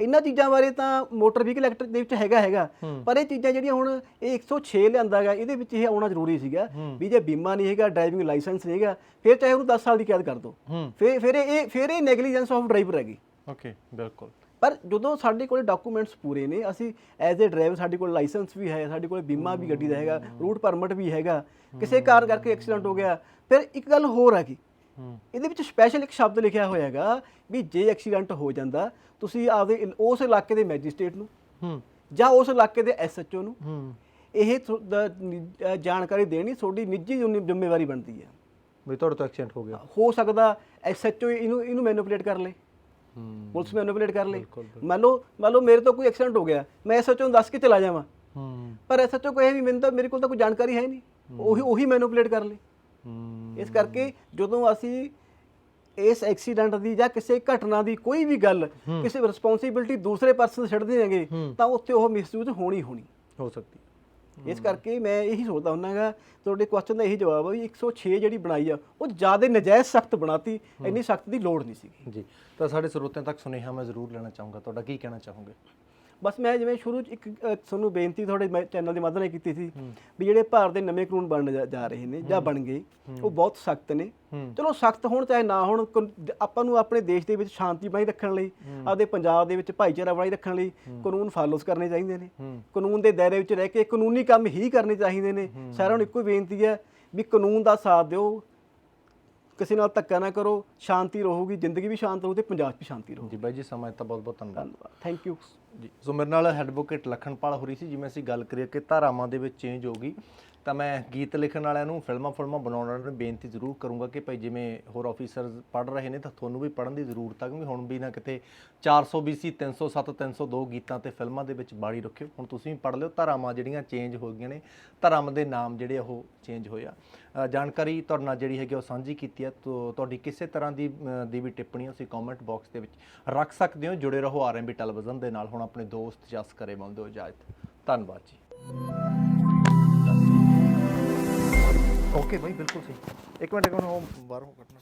ਇਹਨਾਂ ਚੀਜ਼ਾਂ ਬਾਰੇ ਤਾਂ ਮੋਟਰ ਵਹੀਕਲ ਐਕਟ ਦੇ ਵਿੱਚ ਹੈਗਾ ਹੈਗਾ। ਪਰ ਇਹ ਚੀਜ਼ਾਂ ਜਿਹੜੀਆਂ ਹੁਣ ਇਹ 106 ਲਿਆਂਦਾ ਹੈਗਾ ਇਹਦੇ ਵਿੱਚ ਇਹ ਆਉਣਾ ਜ਼ਰੂਰੀ ਸੀਗਾ ਵੀ ਜੇ ਬੀਮਾ ਨਹੀਂ ਹੈਗਾ ਡਰਾਈਵਿੰਗ ਲਾਇਸੈਂਸ ਨਹੀਂ ਹੈਗਾ ਫਿਰ ਚਾਹੇ ਉਹਨੂੰ 10 ਸਾਲ ਦੀ ਕੈਦ ਕਰ ਦਿਓ। ਫਿਰ ਫਿਰ ਇਹ ਫਿਰ ਇਹ ਨੈਗਲੀਜੈਂਸ ਆਫ ਡਰਾਈਵਰ ਹੈਗੀ। ਓਕੇ ਬਿਲਕੁਲ। ਪਰ ਜਦੋਂ ਸਾਡੇ ਕੋਲ ਡਾਕੂਮੈਂਟਸ ਪੂਰੇ ਨੇ ਅਸੀਂ ਐਜ਼ ਅ ਡਰਾਈਵਰ ਸਾਡੇ ਕੋਲ ਲਾਇਸੈਂਸ ਵੀ ਹੈ ਸਾਡੇ ਕੋਲ ਬੀਮਾ ਵੀ ਗੱਡੀ ਦਾ ਹੈਗਾ ਰੂਟ ਪਰਮਿਟ ਵੀ ਹੈਗਾ ਕਿਸੇ ਕਾਰਨ ਕਰਕੇ ਐਕਸੀਡੈਂਟ ਹੋ ਗਿਆ ਫਿਰ ਇੱਕ ਗੱਲ ਹੋਰ ਹੈਗੀ ਇਹਦੇ ਵਿੱਚ ਸਪੈਸ਼ਲ ਇੱਕ ਸ਼ਬਦ ਲਿਖਿਆ ਹੋਇਆ ਹੈਗਾ ਵੀ ਜੇ ਐਕਸੀਡੈਂਟ ਹੋ ਜਾਂਦਾ ਤੁਸੀਂ ਆਪਦੇ ਉਸ ਇਲਾਕੇ ਦੇ ਮੈਜਿਸਟ੍ਰੇਟ ਨੂੰ ਹੂੰ। ਜਾਂ ਉਸ ਇਲਾਕੇ ਦੇ ਐਸਐਚਓ ਨੂੰ ਹੂੰ। ਇਹ ਜਾਣਕਾਰੀ ਦੇਣੀ ਤੁਹਾਡੀ ਨਿੱਜੀ ਜ਼ਿੰਮੇ- ਜ਼ਿੰਮੇਵਾਰੀ ਬਣਦੀ ਹੈ ਵੀ ਤੁਹਾਡੇ ਤੋਂ ਐਕਸੀਡੈਂਟ ਹੋ ਗਿਆ। ਹੋ ਸਕਦਾ ਐਸਐਚਓ ਇਹਨੂੰ ਇਹਨੂੰ ਮੈਨੂਪੂਲੇਟ ਕਰ ਲੇ। ਹੂੰ। ਪੁਲਿਸ ਮੈਨੂਪੂਲੇਟ ਕਰ ਲੇ। ਮੰਨ ਲਓ ਮੰਨ ਲਓ ਮੇਰੇ ਤੋਂ ਕੋਈ ਐਕਸੀਡੈਂਟ ਹੋ ਗਿਆ ਮੈਂ ਐਸਐਚਓ ਨੂੰ ਦੱਸ ਕੇ ਚਲਾ ਜਾਵਾਂ। ਹੂੰ। ਪਰ ਐਸਐਚਓ ਕਹੇ ਵੀ ਮੈਨੂੰ ਤਾਂ ਮੇਰੇ ਕੋਲ ਤਾਂ ਕੋਈ ਜਾਣਕਾਰੀ ਹੈ ਨਹੀਂ। ਉਹੀ ਉਹੀ ਮੈਨੂਪੂਲੇਟ ਕਰ ਲੇ। ਇਸ ਕਰਕੇ ਜਦੋਂ ਅਸੀਂ ਇਸ ਐਕਸੀਡੈਂਟ ਦੀ ਜਾਂ ਕਿਸੇ ਘਟਨਾ ਦੀ ਕੋਈ ਵੀ ਗੱਲ ਕਿਸੇ ਰਿਸਪੌਂਸਿਬਿਲਟੀ ਦੂਸਰੇ ਪਰਸਨ ਤੇ ਛੱਡਦੇ ਹੈਗੇ ਤਾਂ ਉੱਥੇ ਉਹ ਮਿਸਯੂਜ਼ ਹੋਣੀ ਹੋਣੀ। ਹੋ ਸਕਦੀ ਇਸ ਕਰਕੇ ਮੈਂ ਇਹੀ ਸੋਚਦਾ ਹੁੰਨਾਗਾ ਤੁਹਾਡੇ ਕੁਐਸਚਨ ਦਾ ਇਹੀ ਜਵਾਬ ਆ ਵੀ 106 ਜਿਹੜੀ ਬਣਾਈ ਆ ਉਹ ਜ਼ਿਆਦਾ ਨਜਾਇਜ਼ ਸਖਤ ਬਣਾਤੀ ਇੰਨੀ ਸਖਤ ਦੀ ਲੋੜ ਨਹੀਂ ਸੀਗੀ। ਜੀ ਤਾਂ ਸਾਡੇ ਸਰੋਤਿਆਂ ਤੱਕ ਸੁਨੇਹਾ ਮੈਂ ਜ਼ਰੂਰ ਲੈਣਾ ਚਾਹੂੰਗਾ। ਤੁਹਾਡਾ ਕੀ ਕਹਿਣਾ ਚਾਹੋਗੇ? ਬਸ ਮੈਂ ਜਿਵੇਂ ਸ਼ੁਰੂ ਚ ਇੱਕ ਅ, ਤੁਹਾਨੂੰ ਬੇਨਤੀ ਤੁਹਾਡੇ ਚੈਨਲ ਦੇ ਮਾਧਿਅਮ ਨਾਲ ਕੀਤੀ ਸੀ ਵੀ ਜਿਹੜੇ ਭਾਰਤ ਦੇ ਨਵੇਂ ਕਾਨੂੰਨ ਬਣਨ ਜਾ- ਜਾ ਰਹੇ ਨੇ ਜਾਂ ਬਣ ਗਏ ਉਹ ਬਹੁਤ ਸਖਤ ਨੇ। ਚਲੋ ਸਖਤ ਹੋਣ ਚਾਹੇ ਨਾ ਹੋਣ ਕਾਨ- ਆਪਾਂ ਨੂੰ ਆਪਣੇ ਦੇਸ਼ ਦੇ ਵਿੱਚ ਸ਼ਾਂਤੀ ਬਣਾਈ ਰੱਖਣ ਲਈ ਆਪਦੇ ਪੰਜਾਬ ਦੇ ਵਿੱਚ ਭਾਈਚਾਰਾ ਬਣਾਈ ਰੱਖਣ ਲਈ ਕਾਨੂੰਨ ਫਾਲੋਸ ਕਰਨੇ ਚਾਹੀਦੇ ਨੇ। ਕਾਨੂੰਨ ਦੇ ਦਾਇਰੇ ਵਿੱਚ ਰਹਿ ਕੇ ਕਾਨੂੰਨੀ ਕੰਮ ਹੀ ਕਰਨੇ ਚਾਹੀਦੇ ਨੇ। ਸਾਰਿਆਂ ਨੂੰ ਇੱਕੋ ਹੀ ਬੇਨਤੀ ਹੈ ਵੀ ਕਾਨੂੰਨ ਦਾ ਸਾਥ ਦਿਓ। ਕਿਸੇ ਨਾਲ ਧੱਕਾ ਨਾ ਕਰੋ ਸ਼ਾਂਤੀ ਰਹੂਗੀ ਜ਼ਿੰਦਗੀ ਵੀ ਸ਼ਾਂਤ ਰਹੂ ਤੇ ਪੰਜਾਬ 'ਚ ਵੀ ਸ਼ਾਂਤੀ ਰਹੂ। ਜੀ ਬਾਈ ਜੀ ਸਮਾਂ ਦਿੱਤਾ ਬਹੁਤ ਬਹੁਤ ਧੰਨਵਾਦ। ਧੰਨਵਾਦ। ਥੈਂਕ ਯੂ ਜੀ। ਸੋ ਮੇਰੇ ਨਾਲ ਐਡਵੋਕੇਟ ਲਖਨਪਾਲ ਹੋਰੀ ਸੀ, ਜਿਵੇਂ ਅਸੀਂ ਗੱਲ ਕਰੀਏ ਕਿ ਧਾਰਾਵਾਂ ਦੇ ਵਿੱਚ ਚੇਂਜ ਹੋ ਗਈ, ਤਾਂ ਮੈਂ ਗੀਤ ਲਿਖਣ ਵਾਲਿਆਂ ਨੂੰ ਫਿਲਮਾਂ ਫਿਲਮਾਂ ਬਣਾਉਣ ਵਾਲਿਆਂ ਨੂੰ ਬੇਨਤੀ ਜ਼ਰੂਰ ਕਰੂੰਗਾ ਕਿ ਭਾਈ ਜਿਵੇਂ ਹੋਰ ਆਫੀਸਰਸ ਪੜ੍ਹ ਰਹੇ ਨੇ, ਤਾਂ ਤੁਹਾਨੂੰ ਵੀ ਪੜ੍ਹਨ ਦੀ ਜ਼ਰੂਰਤ ਆ, ਕਿਉਂਕਿ ਹੁਣ ਵੀ ਨਾ ਕਿਤੇ 400 BC 307 302 ਗੀਤਾਂ ਤੇ ਫਿਲਮਾਂ ਦੇ ਵਿੱਚ ਬਾੜੀ ਰੱਖਿਓ। ਹੁਣ ਤੁਸੀਂ ਵੀ ਪੜ੍ਹ ਲਿਓ, ਧਾਰਾਵਾਂ ਜਿਹੜੀਆਂ ਚੇਂਜ ਹੋ ਗਈਆਂ ਨੇ, ਧਰਮ ਦੇ ਨਾਮ ਜਿਹੜੇ ਉਹ ਚੇਂਜ ਹੋਇਆ ਜਾਣਕਾਰੀ ਤੁਹਾਡੇ ਨਾਲ ਜਿਹੜੀ ਹੈਗੀ ਉਹ ਸਾਂਝੀ ਕੀਤੀ ਹੈ ਤੁਹਾਡੀ ਕਿਸੇ ਤਰ੍ਹਾਂ ਦੀ ਦੀ ਵੀ ਟਿੱਪਣੀ ਤੁਸੀਂ ਕਮੈਂਟ ਬਾਕਸ ਦੇ ਵਿੱਚ ਰੱਖ ਸਕਦੇ ਹੋ, ਜੁੜੇ ਰਹੋ ਆਰਐਮਬੀ ਟੈਲੀਵਿਜ਼ਨ ਦੇ ਨਾਲ। ਹੁਣ ਆਪਣੇ ਦੋਸਤ ਜਸ ਕਰੇ ਮੰਨ ਦਿਓ ਇਜਾਜ਼ਤ ਧੰਨਵਾਦ ਜੀ। ਓਕੇ ਭਾਈ ਬਿਲਕੁਲ ਸਹੀ। ਇੱਕ ਮਿੰਟ ਇੱਕ ਮਿੰਟ, ਉਹ ਬਾਹਰੋਂ ਕੱਟਣਾ